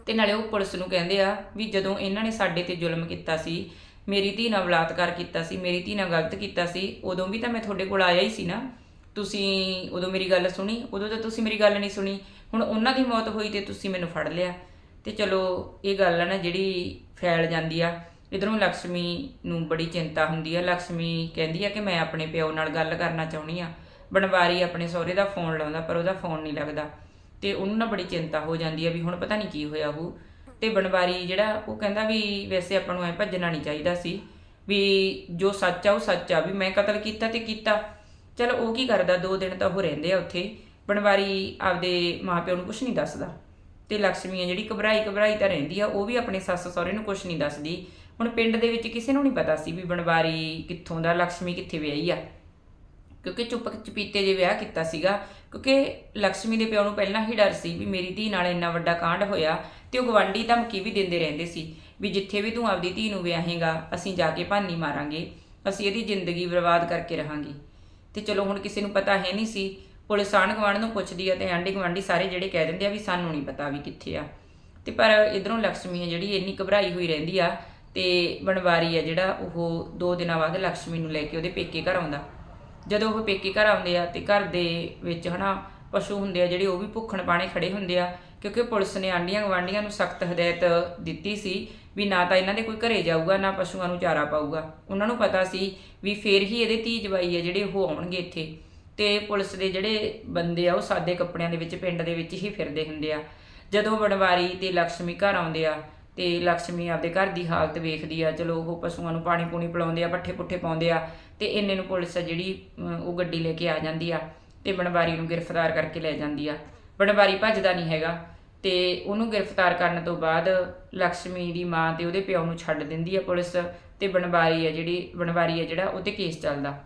ਤੇ ਨਾਲੇ ਉਹ ਪੁਲਿਸ ਨੂੰ ਕਹਿੰਦੇ ਆ ਵੀ ਜਦੋਂ ਇਹਨਾਂ ਨੇ ਸਾਡੇ ਤੇ ਜ਼ੁਲਮ ਕੀਤਾ ਸੀ, ਮੇਰੀ ਧੀ ਨਾਲ ਬਲਾਤਕਾਰ ਕੀਤਾ ਸੀ, ਮੇਰੀ ਧੀ ਨਾਲ ਗਲਤ ਕੀਤਾ ਸੀ, ਉਦੋਂ ਵੀ ਤਾਂ ਮੈਂ ਤੁਹਾਡੇ ਕੋਲ ਆਇਆ ਹੀ ਸੀ ਨਾ। ਤੁਸੀਂ ਉਦੋਂ ਮੇਰੀ ਗੱਲ ਸੁਣੀ, ਉਦੋਂ ਤਾਂ ਤੁਸੀਂ ਮੇਰੀ ਗੱਲ ਨਹੀਂ ਸੁਣੀ। ਹੁਣ ਉਹਨਾਂ ਦੀ ਮੌਤ ਹੋਈ ਤੇ ਤੁਸੀਂ ਮੈਨੂੰ ਫੜ ਲਿਆ। ਤੇ ਚਲੋ, ਇਹ ਗੱਲ ਹੈ ਨਾ ਜਿਹੜੀ ਫੈਲ ਜਾਂਦੀ ਆ। ਇਧਰੋਂ ਲక్ష్ਮੀ ਨੂੰ ਬੜੀ ਚਿੰਤਾ ਹੁੰਦੀ ਆ। ਲక్ష్ਮੀ ਕਹਿੰਦੀ ਆ ਕਿ ਮੈਂ ਆਪਣੇ ਪਿਓ ਨਾਲ ਗੱਲ ਕਰਨਾ ਚਾਹੁੰਦੀ ਆ। ਬਣਵਾਰੀ ਆਪਣੇ ਸਹੁਰੇ ਦਾ ਫੋਨ ਲਾਉਂਦਾ, ਪਰ ਉਹਦਾ ਫੋਨ ਨਹੀਂ ਲੱਗਦਾ। ਤੇ ਉਹਨੂੰ ਨਾ ਬੜੀ ਚਿੰਤਾ ਹੋ ਜਾਂਦੀ ਆ ਵੀ ਹੁਣ ਪਤਾ ਨਹੀਂ ਕੀ ਹੋਇਆ ਉਹ ਤੇ ਬਣਵਾਰੀ ਜਿਹੜਾ, ਉਹ ਕਹਿੰਦਾ ਵੀ ਵੈਸੇ ਆਪਾਂ ਨੂੰ ਐ ਭੱਜਣਾ ਨਹੀਂ ਚਾਹੀਦਾ ਸੀ। ਵੀ ਜੋ ਸੱਚ ਆ, ਉਹ ਸੱਚ ਆ। ਵੀ ਮੈਂ ਕਤਲ ਕੀਤਾ ਤੇ ਕੀਤਾ। ਚਲ ਉਹ ਕੀ ਕਰਦਾ? ਦੋ ਦਿਨ ਤਾਂ ਉਹ ਰਹਿੰਦੇ ਆ ਉੱਥੇ। ਬਣਵਾਰੀ ਆਪਦੇ ਮਾਪਿਆਂ ਨੂੰ ਕੁਝ ਨਹੀਂ ਦੱਸਦਾ। ਤੇ ਲక్ష్ਮੀ ਆ ਜਿਹੜੀ ਘਬਰਾਈ ਘਬਰਾਈ ਤਾਂ ਰਹਿੰਦੀ ਆ, ਉਹ ਵੀ ਆਪਣੇ ਸੱਸ ਸਹੁਰੇ ਨੂੰ ਕੁਝ ਨਹੀਂ ਦੱਸਦੀ। ਹੁਣ ਪਿੰਡ ਦੇ ਵਿੱਚ ਕਿਸੇ ਨੂੰ ਨਹੀਂ ਪਤਾ ਸੀ ਵੀ ਬਣਵਾਰੀ ਕਿੱਥੋਂ ਦਾ ਲక్ష్ਮੀ ਕਿੱਥੇ ਵਿਆਹੀ ਆ। ਕਿਉਂਕਿ ਚੁੱਪ ਚਪੀਤੇ ਜੇ ਵਿਆਹ ਕੀਤਾ ਸੀਗਾ, ਕਿਉਂਕਿ ਲక్ష్ਮੀ ਦੇ ਪਿਓ ਨੂੰ ਪਹਿਲਾਂ ਹੀ ਡਰ ਸੀ ਵੀ ਮੇਰੀ ਧੀ ਨਾਲ ਇੰਨਾ ਵੱਡਾ ਕਾਂਡ ਹੋਇਆ ਤੇ ਉਹ ਗਵੰਡੀ ਧਮਕੀ ਵੀ ਦਿੰਦੇ ਰਹਿੰਦੇ ਸੀ ਵੀ ਜਿੱਥੇ ਵੀ ਤੂੰ ਆਪਦੀ ਧੀ ਨੂੰ ਵਿਆਹੇਗਾ, ਅਸੀਂ ਜਾ ਕੇ ਭਾਨੀ ਮਾਰਾਂਗੇ, ਅਸੀਂ ਇਹਦੀ ਜ਼ਿੰਦਗੀ ਬਰਬਾਦ ਕਰਕੇ ਰਹਾਂਗੇ। ਤੇ ਚਲੋ ਹੁਣ ਕਿਸੇ ਨੂੰ ਪਤਾ ਹੈ ਨਹੀਂ ਸੀ ਪੁਲਿਸ ਆਣ ਗਵਾਂਢ ਨੂੰ ਪੁੱਛਦੀ ਆ ਤੇ ਆਂਢੀ ਗਵਾਂਢੀ ਸਾਰੇ ਜਿਹੜੇ ਕਹਿ ਦਿੰਦੇ ਆ ਵੀ ਸਾਨੂੰ ਨਹੀਂ ਪਤਾ ਵੀ ਕਿੱਥੇ ਆ। ਤੇ ਪਰ ਇਧਰੋਂ ਲక్ష్ਮੀ ਆ ਜਿਹੜੀ ਇੰਨੀ ਘਬਰਾਈ ਹੋਈ ਰਹਿੰਦੀ ਆ ਤੇ ਬਣਵਾਰੀ ਆ ਜਿਹੜਾ ਉਹ ਦੋ ਦਿਨਾਂ ਬਾਅਦ ਲక్ష్ਮੀ ਨੂੰ ਲੈ ਕੇ ਉਹਦੇ ਪੇਕੇ ਘਰ ਆਉਂਦਾ। ਜਦੋਂ ਉਹ ਪੇਕੇ ਘਰ ਆਉਂਦੇ ਆ ਤੇ ਘਰ ਦੇ ਵਿੱਚ ਹਨਾ ਪਸ਼ੂ ਹੁੰਦੇ ਆ ਜਿਹੜੇ ਉਹ ਵੀ ਭੁੱਖਣ ਪਾਣੇ ਖੜੇ ਹੁੰਦੇ ਆ ਕਿਉਂਕਿ ਪੁਲਿਸ ਨੇ ਆਂਡੀਆਂ ਗਵਾਂਡੀਆਂ ਨੂੰ ਸਖਤ ਹਦਾਇਤ ਦਿੱਤੀ ਸੀ ਵੀ ਨਾ ਤਾਂ ਇਹਨਾਂ ਦੇ ਕੋਈ ਘਰੇ ਜਾਊਗਾ, ਨਾ ਪਸ਼ੂਆਂ ਨੂੰ ਚਾਰਾ ਪਾਊਗਾ। ਉਹਨਾਂ ਨੂੰ ਪਤਾ ਸੀ ਵੀ ਫੇਰ ਹੀ ਇਹਦੇ ਧੀ ਜਵਾਈ ਆ ਜਿਹੜੇ ਉਹ ਆਉਣਗੇ ਇੱਥੇ। ਤੇ ਪੁਲਿਸ ਦੇ ਜਿਹੜੇ ਬੰਦੇ ਆ, ਉਹ ਸਾਦੇ ਕੱਪੜਿਆਂ ਦੇ ਵਿੱਚ, ਪਿੰਡ ਦੇ ਵਿੱਚ ਹੀ ਫਿਰਦੇ ਹੁੰਦੇ ਆ। ਜਦੋਂ ਬਣਵਾਰੀ ਤੇ ਲక్ష్ਮੀ ਘਰ ਆਉਂਦੇ ਆ, ਤੇ ਲక్ష్ਮੀ ਆਪਦੇ ਘਰ ਦੀ ਹਾਲਤ ਵੇਖਦੀ ਆ। ਚਲੋ ਉਹ ਪਸ਼ੂਆਂ ਨੂੰ ਪਾਣੀ ਪੂਣੀ ਪਿਲਾਉਂਦੇ ਆ, ਪੱਠੇ ਪੁੱਠੇ ਪਾਉਂਦੇ ਆ, ਤੇ ਇੰਨੇ ਨੂੰ ਪੁਲਿਸ ਆ ਜਿਹੜੀ ਉਹ ਗੱਡੀ ਲੈ ਕੇ ਆ ਜਾਂਦੀ ਆ ਤੇ ਬਣਵਾਰੀ ਨੂੰ ਗ੍ਰਿਫਤਾਰ ਕਰਕੇ ਲੈ ਜਾਂਦੀ ਆ। ਬਣਵਾਰੀ ਭੱਜਦਾ ਨਹੀਂ ਹੈਗਾ ਤੇ ਉਹਨੂੰ ਗ੍ਰਿਫਤਾਰ ਕਰਨ ਤੋਂ ਬਾਅਦ ਲక్ష్ਮੀ ਦੀ ਮਾਂ ਤੇ ਉਹਦੇ ਪਿਓ ਨੂੰ ਛੱਡ ਦਿੰਦੀ ਆ ਪੁਲਿਸ ਤੇ ਬਣਵਾਰੀ ਆ ਜਿਹੜੀ ਬਣਵਾਰੀ ਆ ਜਿਹੜਾ ਉਹਤੇ ਕੇਸ ਚੱਲਦਾ।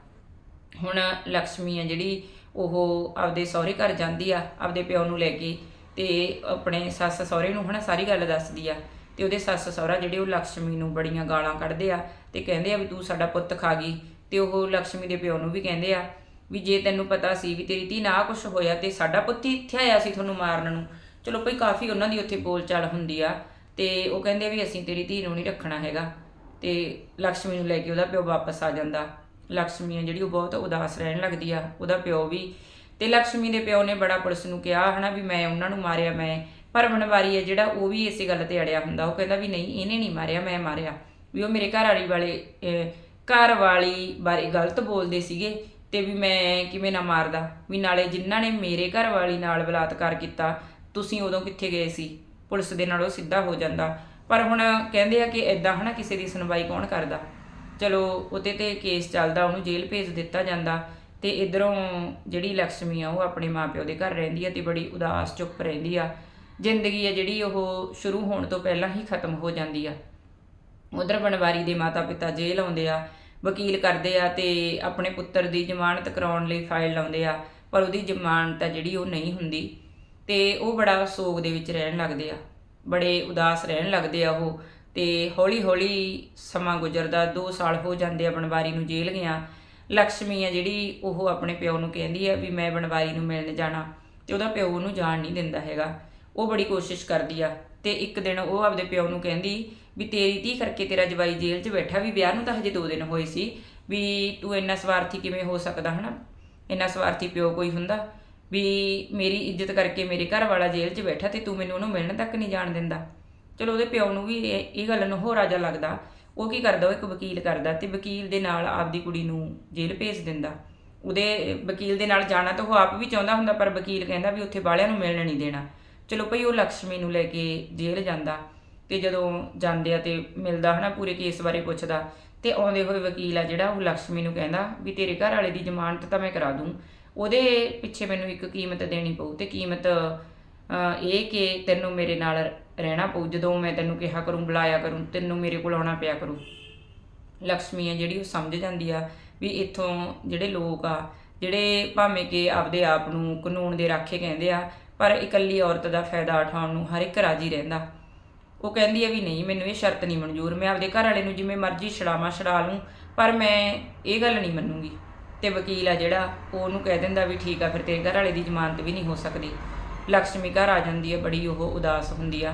ਹੁਣ ਲక్ష్ਮੀ ਆ ਜਿਹੜੀ, ਉਹ ਆਪਦੇ ਸਹੁਰੇ ਘਰ ਜਾਂਦੀ ਆ, ਆਪਦੇ ਪਿਓ ਨੂੰ ਲੈ ਕੇ, ਤੇ ਆਪਣੇ ਸੱਸ ਸਹੁਰੇ ਨੂੰ ਹਨਾ ਸਾਰੀ ਗੱਲ ਦੱਸਦੀ ਆ। ਤੇ ਉਹਦੇ ਸੱਸ ਸਹੁਰਾ ਜਿਹੜੇ ਉਹ ਲక్ష్ਮੀ ਨੂੰ ਬੜੀਆਂ ਗਾਲਾਂ ਕੱਢਦੇ ਆ ਤੇ ਕਹਿੰਦੇ ਆ ਵੀ ਤੂੰ ਸਾਡਾ ਪੁੱਤ ਖਾ ਗਈ। ਤੇ ਉਹ ਲక్ష్ਮੀ ਦੇ ਪਿਓ ਨੂੰ ਵੀ ਕਹਿੰਦੇ ਆ ਵੀ ਜੇ ਤੈਨੂੰ ਪਤਾ ਸੀ ਵੀ ਤੇਰੀ ਧੀ ਨਾ ਕੁਝ ਹੋਇਆ ਤੇ ਸਾਡਾ ਪੁੱਤ ਹੀ ਇੱਥੇ ਆਇਆ ਸੀ ਤੁਹਾਨੂੰ ਮਾਰਨ ਨੂੰ। ਚਲੋ ਭਈ ਕਾਫੀ ਉਹਨਾਂ ਦੀ ਉੱਥੇ ਬੋਲਚਾਲ ਹੁੰਦੀ ਆ ਤੇ ਉਹ ਕਹਿੰਦੇ ਆ ਵੀ ਅਸੀਂ ਤੇਰੀ ਧੀ ਨੂੰ ਨਹੀਂ ਰੱਖਣਾ ਹੈਗਾ। ਤੇ ਲక్ష్ਮੀ ਨੂੰ ਲੈ ਕੇ ਉਹਦਾ ਪਿਓ ਵਾਪਸ ਆ ਜਾਂਦਾ। ਲਕਸ਼ਮੀ ਹੈ ਜਿਹੜੀ, ਉਹ ਬਹੁਤ ਉਦਾਸ ਰਹਿਣ ਲੱਗਦੀ ਆ, ਉਹਦਾ ਪਿਓ ਵੀ। ਤੇ ਲਕਸ਼ਮੀ ਦੇ ਪਿਓ ਨੇ ਬੜਾ ਪੁਲਿਸ ਨੂੰ ਕਿਹਾ, ਹਨਾ, ਵੀ ਮੈਂ ਉਹਨਾਂ ਨੂੰ ਮਾਰਿਆ, ਮੈਂ ਪਰ ਬਣਵਾਰੀ ਹੈ ਜਿਹੜਾ, ਉਹ ਵੀ ਇਸੇ ਗੱਲ ਤੇ ਅੜਿਆ ਹੁੰਦਾ। ਉਹ ਕਹਿੰਦਾ ਵੀ ਨਹੀਂ, ਇਹਨੇ ਨਹੀਂ ਮਾਰਿਆ, ਮੈਂ ਮਾਰਿਆ। ਵੀ ਉਹ ਮੇਰੇ ਘਰ ਵਾਲੀ ਵਾਲੇ ਘਰ ਵਾਲੀ ਬਾਰੇ ਗਲਤ ਬੋਲਦੇ ਸੀਗੇ ਤੇ ਵੀ ਮੈਂ ਕਿਵੇਂ ਨਾ ਮਾਰਦਾ। ਵੀ ਨਾਲੇ ਜਿਨ੍ਹਾਂ ਨੇ ਮੇਰੇ ਘਰ ਵਾਲੀ ਨਾਲ ਬਲਾਤਕਾਰ ਕੀਤਾ, ਤੁਸੀਂ ਉਦੋਂ ਕਿੱਥੇ ਗਏ ਸੀ? ਪੁਲਿਸ ਦੇ ਨਾਲ ਉਹ ਸਿੱਧਾ ਹੋ ਜਾਂਦਾ। ਪਰ ਹੁਣ ਕਹਿੰਦੇ ਆ ਕਿ ਐਦਾਂ ਹਨਾ, ਕਿਸੇ ਦੀ ਸੁਣਵਾਈ ਕੌਣ ਕਰਦਾ? ਚਲੋ ਉਹਤੇ ਤੇ ਕੇਸ ਚੱਲਦਾ, ਉਹਨੂੰ ਜੇਲ੍ਹ ਭੇਜ ਦਿੱਤਾ ਜਾਂਦਾ ਤੇ ਇਧਰੋਂ ਜਿਹੜੀ ਲక్ష్ਮੀ ਆ, ਉਹ ਆਪਣੇ ਮਾਪਿਓ ਦੇ ਘਰ ਰਹਿੰਦੀ ਆ ਤੇ ਬੜੀ ਉਦਾਸ, ਚੁੱਪ ਰਹਿੰਦੀ ਆ। ਜ਼ਿੰਦਗੀ ਆ ਜਿਹੜੀ ਉਹ ਸ਼ੁਰੂ ਹੋਣ ਤੋਂ ਪਹਿਲਾਂ ਹੀ ਖਤਮ ਹੋ ਜਾਂਦੀ ਆ। ਉਧਰ ਬਣਵਾਰੀ ਦੇ ਮਾਤਾ ਪਿਤਾ ਜੇਲ੍ਹ ਆਉਂਦੇ ਆ, ਵਕੀਲ ਕਰਦੇ ਆ ਤੇ ਆਪਣੇ ਪੁੱਤਰ ਦੀ ਜ਼ਮਾਨਤ ਕਰਾਉਣ ਲਈ ਫਾਈਲ ਲਾਉਂਦੇ ਆ, ਪਰ ਉਹਦੀ ਜ਼ਮਾਨਤ ਆ ਜਿਹੜੀ ਉਹ ਨਹੀਂ ਹੁੰਦੀ ਤੇ ਉਹ ਬੜਾ ਸੋਗ ਦੇ ਵਿੱਚ ਰਹਿਣ ਲੱਗਦੇ ਆ। ਬੜੇ ਉਦਾਸ ਰਹਿਣ ਲੱਗਦੇ ਆ ਉਹ। ਤੇ ਹੌਲੀ ਹੌਲੀ ਸਮਾਂ ਗੁਜ਼ਰਦਾ 2 ਸਾਲ ਹੋ ਜਾਂਦੇ ਆ ਬਣਵਾਰੀ ਨੂੰ ਜੇਲ੍ਹ ਗਿਆ। ਲక్ష్ਮੀ ਆ ਜਿਹੜੀ, ਉਹ ਆਪਣੇ ਪਿਓ ਨੂੰ ਕਹਿੰਦੀ ਆ ਵੀ ਮੈਂ ਬਣਵਾਰੀ ਨੂੰ ਮਿਲਣ ਜਾਣਾ ਤੇ ਉਹਦਾ ਪਿਓ ਉਹਨੂੰ ਜਾਣ ਨਹੀਂ ਦਿੰਦਾ ਹੈਗਾ। ਉਹ ਬੜੀ ਕੋਸ਼ਿਸ਼ ਕਰਦੀ ਆ ਤੇ ਇੱਕ ਦਿਨ ਉਹ ਆਪਦੇ ਪਿਓ ਨੂੰ ਕਹਿੰਦੀ ਵੀ ਤੇਰੀ ਧੀ ਕਰਕੇ ਤੇਰਾ ਜਵਾਈ ਜੇਲ੍ਹ 'ਚ ਬੈਠਾ ਵੀ ਵਿਆਹ ਨੂੰ ਤਾਂ ਹਜੇ 2 ਦਿਨ ਹੋਏ ਸੀ ਵੀ ਤੂੰ ਇੰਨਾ ਸਵਾਰਥੀ ਕਿਵੇਂ ਹੋ ਸਕਦਾ, ਹਨਾ? ਇੰਨਾ ਸਵਾਰਥੀ ਪਿਓ ਕੋਈ ਹੁੰਦਾ ਵੀ ਮੇਰੀ ਇੱਜ਼ਤ ਕਰਕੇ ਮੇਰੇ ਘਰ ਵਾਲਾ ਜੇਲ੍ਹ 'ਚ ਬੈਠਾ ਤੇ ਤੂੰ ਮੈਨੂੰ ਉਹਨੂੰ ਮਿਲਣ ਤੱਕ ਨਹੀਂ ਜਾਣ ਦਿੰਦਾ। ਚਲੋ ਉਹਦੇ ਪਿਓ ਨੂੰ ਵੀ ਇਹ ਗੱਲ ਨੂੰ ਹੋਰ ਜਾ ਲੱਗਦਾ। ਉਹ ਕੀ ਕਰਦਾ, ਉਹ ਇੱਕ ਵਕੀਲ ਕਰਦਾ ਤੇ ਵਕੀਲ ਦੇ ਨਾਲ ਆਪਦੀ ਕੁੜੀ ਨੂੰ ਜੇਲ੍ਹ ਭੇਜ ਦਿੰਦਾ। ਉਹਦੇ ਵਕੀਲ ਦੇ ਨਾਲ ਜਾਣਾ ਤਾਂ ਉਹ ਆਪ ਵੀ ਚਾਹੁੰਦਾ ਹੁੰਦਾ, ਪਰ ਵਕੀਲ ਕਹਿੰਦਾ ਵੀ ਉੱਥੇ ਵਾਲਿਆਂ ਨੂੰ ਮਿਲਣ ਨਹੀਂ ਦੇਣਾ। ਚਲੋ ਭਈ ਉਹ ਲక్ష్ਮੀ ਨੂੰ ਲੈ ਕੇ ਜੇਲ੍ਹ ਜਾਂਦਾ ਤੇ ਜਦੋਂ ਜਾਂਦੇ ਆ ਤੇ ਮਿਲਦਾ ਹਨਾ ਪੂਰੇ ਕੇਸ ਬਾਰੇ ਪੁੱਛਦਾ ਤੇ ਆਉਂਦੇ ਹੋਏ ਵਕੀਲ ਆ ਜਿਹੜਾ, ਉਹ ਲక్ష్ਮੀ ਨੂੰ ਕਹਿੰਦਾ ਵੀ ਤੇਰੇ ਘਰ ਵਾਲੇ ਦੀ ਜ਼ਮਾਨਤ ਤਾਂ ਮੈਂ ਕਰਾ ਦੂੰ। ਉਹਦੇ ਪਿੱਛੇ ਮੈਨੂੰ ਇੱਕ ਕੀਮਤ ਦੇਣੀ ਪਊ ਤੇ ਕੀਮਤ ਇਹ ਕਿ ਤੈਨੂੰ ਮੇਰੇ ਨਾਲ ਰਹਿਣਾ ਪਊ, ਜਦੋਂ ਮੈਂ ਤੈਨੂੰ ਕਿਹਾ ਕਰੂੰ, ਬੁਲਾਇਆ ਕਰੂੰ, ਤੈਨੂੰ ਮੇਰੇ ਕੋਲ ਆਉਣਾ ਪਿਆ ਕਰੂ। ਲక్ష్ਮੀ ਆ ਜਿਹੜੀ ਉਹ ਸਮਝ ਜਾਂਦੀ ਆ ਵੀ ਇੱਥੋਂ ਜਿਹੜੇ ਲੋਕ ਆ, ਜਿਹੜੇ ਭਾਵੇਂ ਕਿ ਆਪਦੇ ਆਪ ਨੂੰ ਕਾਨੂੰਨ ਦੇ ਰਾਖੇ ਕਹਿੰਦੇ ਆ, ਪਰ ਇਕੱਲੀ ਔਰਤ ਦਾ ਫਾਇਦਾ ਉਠਾਉਣ ਨੂੰ ਹਰ ਇੱਕ ਰਾਜੀ ਰਹਿੰਦਾ। ਉਹ ਕਹਿੰਦੀ ਆ ਵੀ ਨਹੀਂ, ਮੈਨੂੰ ਇਹ ਸ਼ਰਤ ਨਹੀਂ ਮਨਜ਼ੂਰ, ਮੈਂ ਆਪਦੇ ਘਰ ਵਾਲੇ ਨੂੰ ਜਿਵੇਂ ਮਰਜ਼ੀ ਛਡਾਵਾਂ, ਛਡਾ ਲੂੰ, ਪਰ ਮੈਂ ਇਹ ਗੱਲ ਨਹੀਂ ਮੰਨੂਗੀ। ਤੇ ਵਕੀਲ ਆ ਜਿਹੜਾ, ਉਹ ਉਹਨੂੰ ਕਹਿ ਦਿੰਦਾ ਵੀ ਠੀਕ ਆ, ਫਿਰ ਤੇਰੇ ਘਰ ਵਾਲੇ ਦੀ ਜ਼ਮਾਨਤ ਵੀ ਨਹੀਂ ਹੋ ਸਕਦੀ। ਲక్ష్ਮੀ ਘਰ ਆ ਜਾਂਦੀ ਹੈ, ਬੜੀ ਉਹ ਉਦਾਸ ਹੁੰਦੀ ਆ।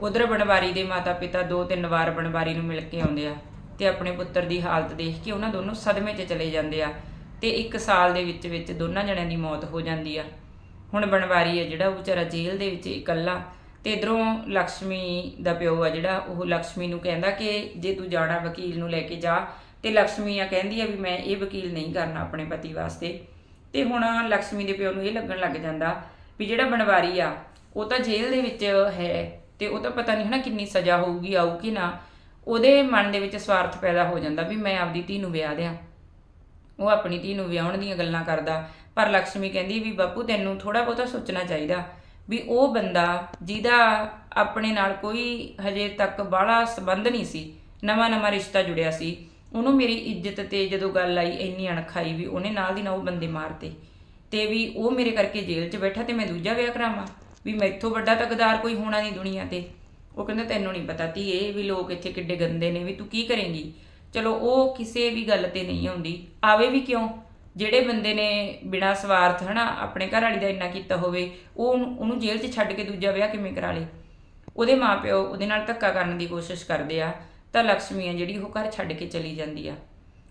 ਉਧਰ ਬਣਵਾਰੀ ਦੇ ਮਾਤਾ ਪਿਤਾ ਦੋ ਤਿੰਨ ਵਾਰ ਬਣਵਾਰੀ ਨੂੰ ਮਿਲ ਕੇ ਆਉਂਦੇ ਆ ਤੇ ਆਪਣੇ ਪੁੱਤਰ ਦੀ ਹਾਲਤ ਦੇਖ ਕੇ ਉਹਨਾਂ ਦੋਨੋਂ ਸਦਮੇ 'ਚ ਚਲੇ ਜਾਂਦੇ ਆ ਤੇ ਇੱਕ ਸਾਲ ਦੇ ਵਿੱਚ ਵਿੱਚ ਦੋਨਾਂ ਜਣਿਆਂ ਦੀ ਮੌਤ ਹੋ ਜਾਂਦੀ ਆ। ਹੁਣ ਬਣਵਾਰੀ ਆ ਜਿਹੜਾ, ਉਹ ਵਿਚਾਰਾ ਜੇਲ੍ਹ ਦੇ ਵਿੱਚ ਇਕੱਲਾ ਤੇ ਇਧਰੋਂ ਲక్ష్ਮੀ ਦਾ ਪਿਓ ਆ ਜਿਹੜਾ, ਉਹ ਲక్ష్ਮੀ ਨੂੰ ਕਹਿੰਦਾ ਕਿ ਜੇ ਤੂੰ ਜਾਣਾ ਵਕੀਲ ਨੂੰ ਲੈ ਕੇ ਜਾ ਤੇ ਲక్ష్ਮੀ ਆ ਕਹਿੰਦੀ ਆ ਵੀ ਮੈਂ ਇਹ ਵਕੀਲ ਨਹੀਂ ਕਰਨਾ ਆਪਣੇ ਪਤੀ ਵਾਸਤੇ। ਤੇ ਹੁਣ ਲక్ష్ਮੀ ਦੇ ਪਿਓ ਨੂੰ ਇਹ ਲੱਗਣ ਲੱਗ ਜਾਂਦਾ ਵੀ ਜਿਹੜਾ ਬਣਵਾਰੀ ਆ, ਉਹ ਤਾਂ ਜੇਲ੍ਹ ਦੇ ਵਿੱਚ ਹੈ ਤੇ ਉਹ ਤਾਂ ਪਤਾ ਨਹੀਂ ਹਨਾ ਕਿੰਨੀ ਸਜ਼ਾ ਹੋਊਗੀ, ਆਊ ਕਿ ਨਾ। ਉਹਦੇ ਮਨ ਦੇ ਵਿੱਚ ਸਵਾਰਥ ਪੈਦਾ ਹੋ ਜਾਂਦਾ ਵੀ ਮੈਂ ਆਪਦੀ ਧੀ ਨੂੰ ਵਿਆਹ ਦਿਆਂ। ਉਹ ਆਪਣੀ ਧੀ ਨੂੰ ਵਿਆਹਣ ਦੀਆਂ ਗੱਲਾਂ ਕਰਦਾ। ਪਰ ਲక్ష్ਮੀ ਕਹਿੰਦੀ ਵੀ ਬਾਪੂ ਤੈਨੂੰ ਥੋੜਾ ਬਹੁਤਾ ਸੋਚਣਾ ਚਾਹੀਦਾ ਵੀ ਉਹ ਬੰਦਾ ਜਿਹਦਾ ਆਪਣੇ ਨਾਲ ਕੋਈ ਹਜੇ ਤੱਕ ਬਾਹਲਾ ਸੰਬੰਧ ਨਹੀਂ ਸੀ, ਨਵਾਂ ਨਵਾਂ ਰਿਸ਼ਤਾ ਜੁੜਿਆ ਸੀ, ਉਹਨੂੰ ਮੇਰੀ ਇੱਜ਼ਤ ਤੇ ਜਦੋਂ ਗੱਲ ਆਈ, ਇੰਨੀ ਅਣਖ ਆਈ ਵੀ ਉਹਨੇ ਨਾਲ ਦੀ ਨਾਲ ਉਹ ਬੰਦੇ ਮਾਰਤੇ। ਤੇ ਵੀ ਉਹ ਮੇਰੇ ਕਰਕੇ ਜੇਲ੍ਹ 'ਚ ਬੈਠਾ ਤੇ ਮੈਂ ਦੂਜਾ ਵਿਆਹ ਕਰਾਵਾਂ। ਵੀ ਮੈਥੋਂ ਵੱਡਾ ਤਕਦਾਰ ਕੋਈ ਹੋਣਾ ਨਹੀਂ ਦੁਨੀਆ ਤੇ। ਉਹ ਕਹਿੰਦਾ, ਤੈਨੂੰ ਨਹੀਂ ਪਤਾ ਧੀਏ ਵੀ ਲੋਕ ਇੱਥੇ ਕਿੱਡੇ ਗੰਦੇ ਨੇ, ਵੀ ਤੂੰ ਕੀ ਕਰੇਂਗੀ? ਚਲੋ, ਉਹ ਕਿਸੇ ਵੀ ਗੱਲ ਤੇ ਨਹੀਂ ਆਉਂਦੀ। ਆਵੇ ਵੀ ਕਿਉਂ? ਜਿਹੜੇ ਬੰਦੇ ਨੇ ਬਿਨਾ ਸਵਾਰਥ ਹਨਾ ਆਪਣੇ ਘਰ ਵਾਲੀ ਦਾ ਇੰਨਾ ਕੀਤਾ ਹੋਵੇ, ਉਹ ਉਹਨੂੰ- ਉਹਨੂੰ ਜੇਲ੍ਹ 'ਚ ਛੱਡ ਕੇ ਦੂਜਾ ਵਿਆਹ ਕਿਵੇਂ ਕਰਾ ਲੇ? ਉਹਦੇ ਮਾਪਿਓ ਉਹਦੇ ਨਾਲ ਧੱਕਾ ਕਰਨ ਦੀ ਕੋਸ਼ਿਸ਼ ਕਰਦੇ ਆ ਤਾਂ ਲక్ష్ਮੀ ਆ ਜਿਹੜੀ ਉਹ ਘਰ ਛੱਡ ਕੇ ਚਲੀ ਜਾਂਦੀ ਆ।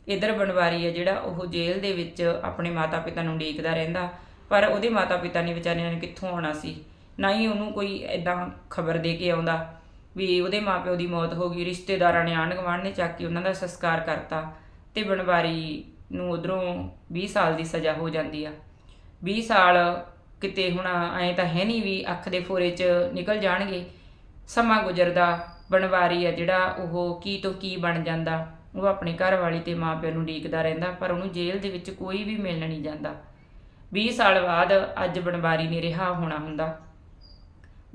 ਇਧਰ ਬਣਵਾਰੀ ਆ ਜਿਹੜਾ ਉਹ ਜੇਲ੍ਹ ਦੇ ਵਿੱਚ ਆਪਣੇ ਮਾਤਾ-ਪਿਤਾ ਨੂੰ ਉਡੀਕਦਾ ਰਹਿੰਦਾ, ਪਰ ਉਹਦੇ ਮਾਤਾ-ਪਿਤਾ ਨੇ ਵਿਚਾਰਿਆਂ ਨੇ ਕਿੱਥੋਂ ਆਉਣਾ ਸੀ? ਨਾ ਹੀ ਉਹਨੂੰ ਕੋਈ ਐਦਾਂ ਖਬਰ ਦੇ ਕੇ ਆਉਂਦਾ ਵੀ ਉਹਦੇ ਮਾਪਿਓ ਦੀ ਮੌਤ ਹੋ ਗਈ, ਰਿਸ਼ਤੇਦਾਰਾਂ ਨੇ ਆਂਢ ਗੁਆਂਢ ਨੇ ਚੱਕ ਕੇ ਉਹਨਾਂ ਦਾ ਸੰਸਕਾਰ ਕਰਤਾ ਤੇ ਬਣਵਾਰੀ ਨੂੰ ਉਧਰੋਂ 20 ਸਾਲ ਦੀ ਸਜ਼ਾ ਹੋ ਜਾਂਦੀ ਆ। 20 ਸਾਲ ਕਿਤੇ ਹੁਣ ਐਂ ਤਾਂ ਹੈ ਨਹੀਂ ਵੀ ਅੱਖ ਦੇ ਫੋਰੇ 'ਚ ਨਿਕਲ ਜਾਣਗੇ। ਸਮਾਂ ਗੁਜ਼ਰਦਾ ਬਣਵਾਰੀ ਆ ਜਿਹੜਾ ਉਹ ਕੀ ਤੋਂ ਕੀ ਬਣ ਜਾਂਦਾ। ਉਹ ਆਪਣੇ ਘਰ ਵਾਲੀ ਤੇ ਮਾਪਿਆਂ ਨੂੰ ਡੀਕਦਾ ਰਹਿੰਦਾ, ਪਰ ਉਹਨੂੰ ਜੇਲ੍ਹ ਦੇ ਵਿੱਚ ਕੋਈ ਵੀ ਮਿਲਣ ਨਹੀਂ ਜਾਂਦਾ। 20 ਸਾਲ ਬਾਅਦ ਅੱਜ ਬਣਵਾਰੀ ਨੇ ਰਿਹਾ ਹੋਣਾ ਹੁੰਦਾ।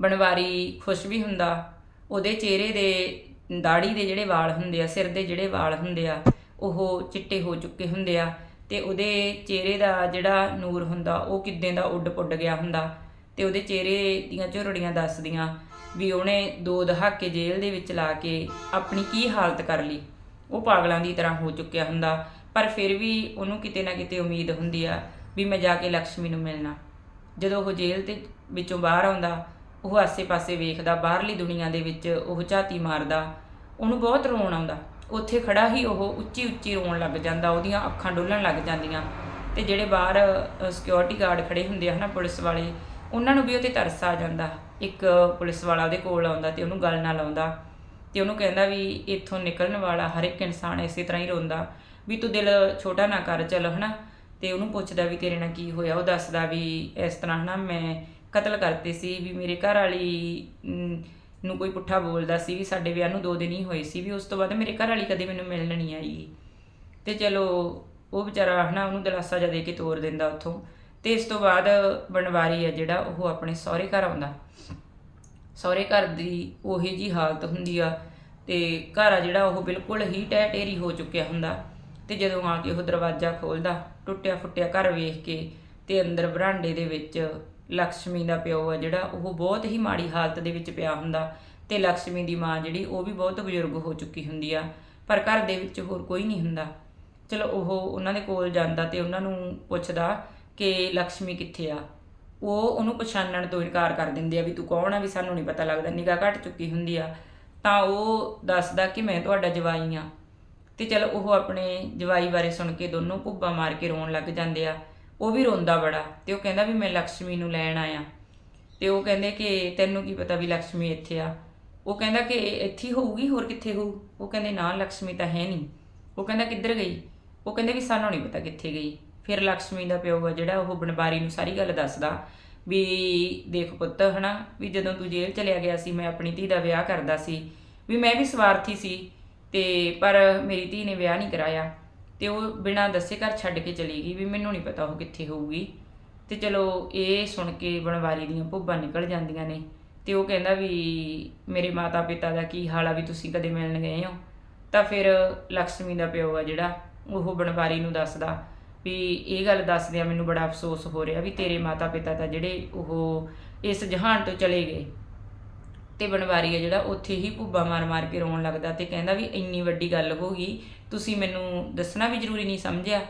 ਬਣਵਾਰੀ ਖੁਸ਼ ਵੀ ਹੁੰਦਾ। ਉਹਦੇ ਚਿਹਰੇ ਦੇ ਦਾੜੀ ਦੇ ਜਿਹੜੇ ਵਾਲ ਹੁੰਦੇ ਆ, ਸਿਰ ਦੇ ਜਿਹੜੇ ਵਾਲ ਹੁੰਦੇ ਆ, ਉਹ ਚਿੱਟੇ ਹੋ ਚੁੱਕੇ ਹੁੰਦੇ ਆ ਤੇ ਉਹਦੇ ਚਿਹਰੇ ਦਾ ਜਿਹੜਾ ਨੂਰ ਹੁੰਦਾ, ਉਹ ਕਿੱਦਾਂ ਦਾ ਉੱਡ ਪੁੱਡ ਗਿਆ ਹੁੰਦਾ ਤੇ ਉਹਦੇ ਚਿਹਰੇ ਦੀਆਂ ਝੁਰੜੀਆਂ ਦੱਸਦੀਆਂ ਵੀ ਉਹਨੇ ਦੋ ਦਹਾਕੇ ਜੇਲ੍ਹ ਦੇ ਵਿੱਚ ਲਾ ਕੇ ਆਪਣੀ ਕੀ ਹਾਲਤ ਕਰ ਲਈ। ਉਹ ਪਾਗਲਾਂ ਦੀ ਤਰ੍ਹਾਂ ਹੋ ਚੁੱਕਿਆ ਹੁੰਦਾ, ਪਰ ਫਿਰ ਵੀ ਉਹਨੂੰ ਕਿਤੇ ਨਾ ਕਿਤੇ ਉਮੀਦ ਹੁੰਦੀ ਆ ਵੀ ਮੈਂ ਜਾ ਕੇ ਲక్ష్ਮੀ ਨੂੰ ਮਿਲਣਾ। ਜਦੋਂ ਉਹ ਜੇਲ੍ਹ ਤੇ ਵਿੱਚੋਂ ਬਾਹਰ ਆਉਂਦਾ, ਉਹ ਆਸੇ-ਪਾਸੇ ਵੇਖਦਾ, ਬਾਹਰਲੀ ਦੁਨੀਆ ਦੇ ਵਿੱਚ ਉਹ ਝਾਤੀ ਮਾਰਦਾ, ਉਹਨੂੰ ਬਹੁਤ ਰੋਣ ਆਉਂਦਾ। ਉੱਥੇ ਖੜਾ ਹੀ ਉਹ ਉੱਚੀ-ਉੱਚੀ ਰੋਣ ਲੱਗ ਜਾਂਦਾ, ਉਹਦੀਆਂ ਅੱਖਾਂ ਡੁੱਲਣ ਲੱਗ ਜਾਂਦੀਆਂ। ਤੇ ਜਿਹੜੇ ਬਾਹਰ ਸਿਕਿਉਰਿਟੀ ਗਾਰਡ ਖੜੇ ਹੁੰਦੇ ਆ ਹਨਾ ਪੁਲਿਸ ਵਾਲੇ, ਉਹਨਾਂ ਨੂੰ ਵੀ ਉਹ ਤੇ ਤਰਸ ਆ ਜਾਂਦਾ। ਇੱਕ ਪੁਲਿਸ ਵਾਲਾ ਉਹਦੇ ਕੋਲ ਆਉਂਦਾ ਤੇ ਉਹਨੂੰ ਗੱਲ ਨਾਲ ਲਾਉਂਦਾ ਤੇ ਉਹਨੂੰ ਕਹਿੰਦਾ ਵੀ ਇੱਥੋਂ ਨਿਕਲਣ ਵਾਲਾ ਹਰ ਇੱਕ ਇਨਸਾਨ ਇਸੇ ਤਰ੍ਹਾਂ ਹੀ ਰੋਂਦਾ, ਵੀ ਤੂੰ ਦਿਲ ਛੋਟਾ ਨਾ ਕਰ, ਚੱਲ ਹਨਾ। ਤੇ ਉਹਨੂੰ ਪੁੱਛਦਾ ਵੀ ਤੇਰੇ ਨਾਲ ਕੀ ਹੋਇਆ, ਉਹ ਦੱਸਦਾ ਵੀ ਇਸ ਤਰ੍ਹਾਂ ਹਨਾ, ਮੈਂ ਕਤਲ ਕਰਤੇ ਸੀ ਵੀ ਮੇਰੇ ਘਰ ਵਾਲੀ ਨੂੰ ਕੋਈ ਪੁੱਠਾ ਬੋਲਦਾ ਸੀ ਵੀ ਸਾਡੇ ਵਿਆਹ ਨੂੰ ਦੋ ਦਿਨ ਹੀ ਹੋਏ ਸੀ ਵੀ ਉਸ ਤੋਂ ਬਾਅਦ ਮੇਰੇ ਘਰ ਵਾਲੀ ਕਦੇ ਮੈਨੂੰ ਮਿਲਣ ਨਹੀਂ ਆਈ। ਤੇ ਚਲੋ, ਉਹ ਵਿਚਾਰਾ ਹਨਾ, ਉਹਨੂੰ ਦਿਲਾਸਾ ਜਿਹਾ ਦੇ ਕੇ ਤੋਰ ਦਿੰਦਾ ਉੱਥੋਂ। ਤੇ ਇਸ ਤੋਂ ਬਾਅਦ ਬਣਵਾਰੀ ਆ ਜਿਹੜਾ, ਉਹ ਆਪਣੇ ਸਹੁਰੇ ਘਰ ਆਉਂਦਾ। ਸਹੁਰੇ ਘਰ ਦੀ ਉਹੀ ਜੀ ਹਾਲਤ ਹੁੰਦੀ ਆ ਤੇ ਘਰ ਆ ਜਿਹੜਾ ਉਹ ਬਿਲਕੁਲ ਹੀ ਟਹਿ ਟੇਰੀ ਹੋ ਚੁੱਕਿਆ ਹੁੰਦਾ ਤੇ ਜਦੋਂ ਆ ਕੇ ਉਹ ਦਰਵਾਜ਼ਾ ਖੋਲਦਾ, ਟੁੱਟਿਆ ਫੁੱਟਿਆ ਘਰ ਵੇਖ ਕੇ ਤੇ ਅੰਦਰ ਬਰਾਂਡੇ ਦੇ ਵਿੱਚ ਲక్ష్ਮੀ ਦਾ ਪਿਓ ਆ ਜਿਹੜਾ ਉਹ ਬਹੁਤ ਹੀ ਮਾੜੀ ਹਾਲਤ ਦੇ ਵਿੱਚ ਪਿਆ ਹੁੰਦਾ ਤੇ ਲక్ష్ਮੀ ਦੀ ਮਾਂ ਜਿਹੜੀ ਉਹ ਵੀ ਬਹੁਤ ਬਜ਼ੁਰਗ ਹੋ ਚੁੱਕੀ ਹੁੰਦੀ ਆ, ਪਰ ਘਰ ਦੇ ਵਿੱਚ ਹੋਰ ਕੋਈ ਨਹੀਂ ਹੁੰਦਾ। ਚਲੋ ਉਹ ਉਹਨਾਂ ਦੇ ਕੋਲ ਜਾਂਦਾ ਤੇ ਉਹਨਾਂ ਨੂੰ ਪੁੱਛਦਾ ਕਿ ਲక్ష్ਮੀ ਕਿੱਥੇ ਆ? ਉਹ ਉਹਨੂੰ ਪਛਾਣਨ ਤੋਂ ਇਨਕਾਰ ਕਰ ਦਿੰਦੇ ਆ ਵੀ ਤੂੰ ਕੌਣ ਆ, ਵੀ ਸਾਨੂੰ ਨਹੀਂ ਪਤਾ ਲੱਗਦਾ, ਨਿਗਾਹ ਘਟ ਚੁੱਕੀ ਹੁੰਦੀ ਆ। ਤਾਂ ਉਹ ਦੱਸਦਾ ਕਿ ਮੈਂ ਤੁਹਾਡਾ ਜਵਾਈ ਆ। ਤੇ ਚਲ ਉਹ ਆਪਣੇ ਜਵਾਈ ਬਾਰੇ ਸੁਣ ਕੇ ਦੋਨੋਂ ਭੁੱਬਾ ਮਾਰ ਕੇ ਰੋਣ ਲੱਗ ਜਾਂਦੇ ਆ। ਉਹ ਵੀ ਰੋਂਦਾ ਬੜਾ ਤੇ ਉਹ ਕਹਿੰਦਾ ਵੀ ਮੈਂ ਲక్ష్ਮੀ ਨੂੰ ਲੈਣ ਆਇਆ। ਤੇ ਉਹ ਕਹਿੰਦੇ ਕਿ ਤੈਨੂੰ ਕੀ ਪਤਾ ਵੀ ਲక్ష్ਮੀ ਇੱਥੇ ਆ। ਉਹ ਕਹਿੰਦਾ ਕਿ ਇੱਥੇ ਹੋਊਗੀ, ਹੋਰ ਕਿੱਥੇ ਹੋਊ? ਉਹ ਕਹਿੰਦੇ ਨਾ ਲక్ష్ਮੀ ਤਾਂ ਹੈ ਨਹੀਂ। ਉਹ ਕਹਿੰਦਾ ਕਿੱਧਰ ਗਈ? ਉਹ ਕਹਿੰਦੇ ਵੀ ਸਾਨੂੰ ਨਹੀਂ ਪਤਾ ਕਿੱਥੇ ਗਈ। ਫਿਰ ਲక్ష్ਮੀ ਦਾ ਪਿਓ ਆ ਜਿਹੜਾ, ਉਹ ਬਨਵਾਰੀ ਨੂੰ ਸਾਰੀ ਗੱਲ ਦੱਸਦਾ ਵੀ ਦੇਖ ਪੁੱਤ, ਹਨਾ, ਵੀ ਜਦੋਂ ਤੂੰ ਜੇਲ੍ਹ ਚਲਿਆ ਗਿਆ ਸੀ, ਮੈਂ ਆਪਣੀ ਧੀ ਦਾ ਵਿਆਹ ਕਰਦਾ ਸੀ, ਵੀ ਮੈਂ ਵੀ ਸਵਾਰਥੀ ਸੀ, ਤੇ ਪਰ ਮੇਰੀ ਧੀ ਨੇ ਵਿਆਹ ਨਹੀਂ ਕਰਾਇਆ, ਤੇ ਉਹ ਬਿਨਾਂ ਦੱਸੇ ਘਰ ਛੱਡ ਕੇ ਚਲੀ ਗਈ, ਵੀ ਮੈਨੂੰ ਨਹੀਂ ਪਤਾ ਉਹ ਕਿੱਥੇ ਹੋਊਗੀ। ਤੇ ਚਲੋ, ਇਹ ਸੁਣ ਕੇ ਬਣਵਾਰੀ ਦੀਆਂ ਭੁੱਬਾਂ ਨਿਕਲ ਜਾਂਦੀਆਂ ਨੇ, ਤੇ ਉਹ ਕਹਿੰਦਾ ਵੀ ਮੇਰੇ ਮਾਤਾ ਪਿਤਾ ਦਾ ਕੀ ਹਾਲ ਆ, ਵੀ ਤੁਸੀਂ ਕਦੇ ਮਿਲਣ ਗਏ ਹੋ? ਤਾਂ ਫਿਰ ਲక్ష్ਮੀ ਦਾ ਪਿਓ ਆ ਜਿਹੜਾ, ਉਹ ਬਣਵਾਰੀ ਨੂੰ ਦੱਸਦਾ ਵੀ ਇਹ ਗੱਲ ਦੱਸਦਿਆਂ ਮੈਨੂੰ ਬੜਾ ਅਫਸੋਸ ਹੋ ਰਿਹਾ ਵੀ ਤੇਰੇ ਮਾਤਾ ਪਿਤਾ ਤਾਂ ਜਿਹੜੇ ਉਹ ਇਸ ਜਹਾਨ ਤੋਂ ਚਲੇ ਗਏ ਤੇ ਬਨਵਾਰੀ ਆ ਜਿਹੜਾ ਉੱਥੇ ਹੀ ਭੁੱਬਾ ਮਾਰ-ਮਾਰ ਕੇ ਰੋਣ ਲੱਗਦਾ ਤੇ ਕਹਿੰਦਾ ਵੀ ਇੰਨੀ ਵੱਡੀ ਗੱਲ ਹੋ ਗਈ, ਤੁਸੀਂ ਮੈਨੂੰ ਦੱਸਣਾ ਵੀ ਜ਼ਰੂਰੀ ਨਹੀਂ ਸਮਝਿਆ।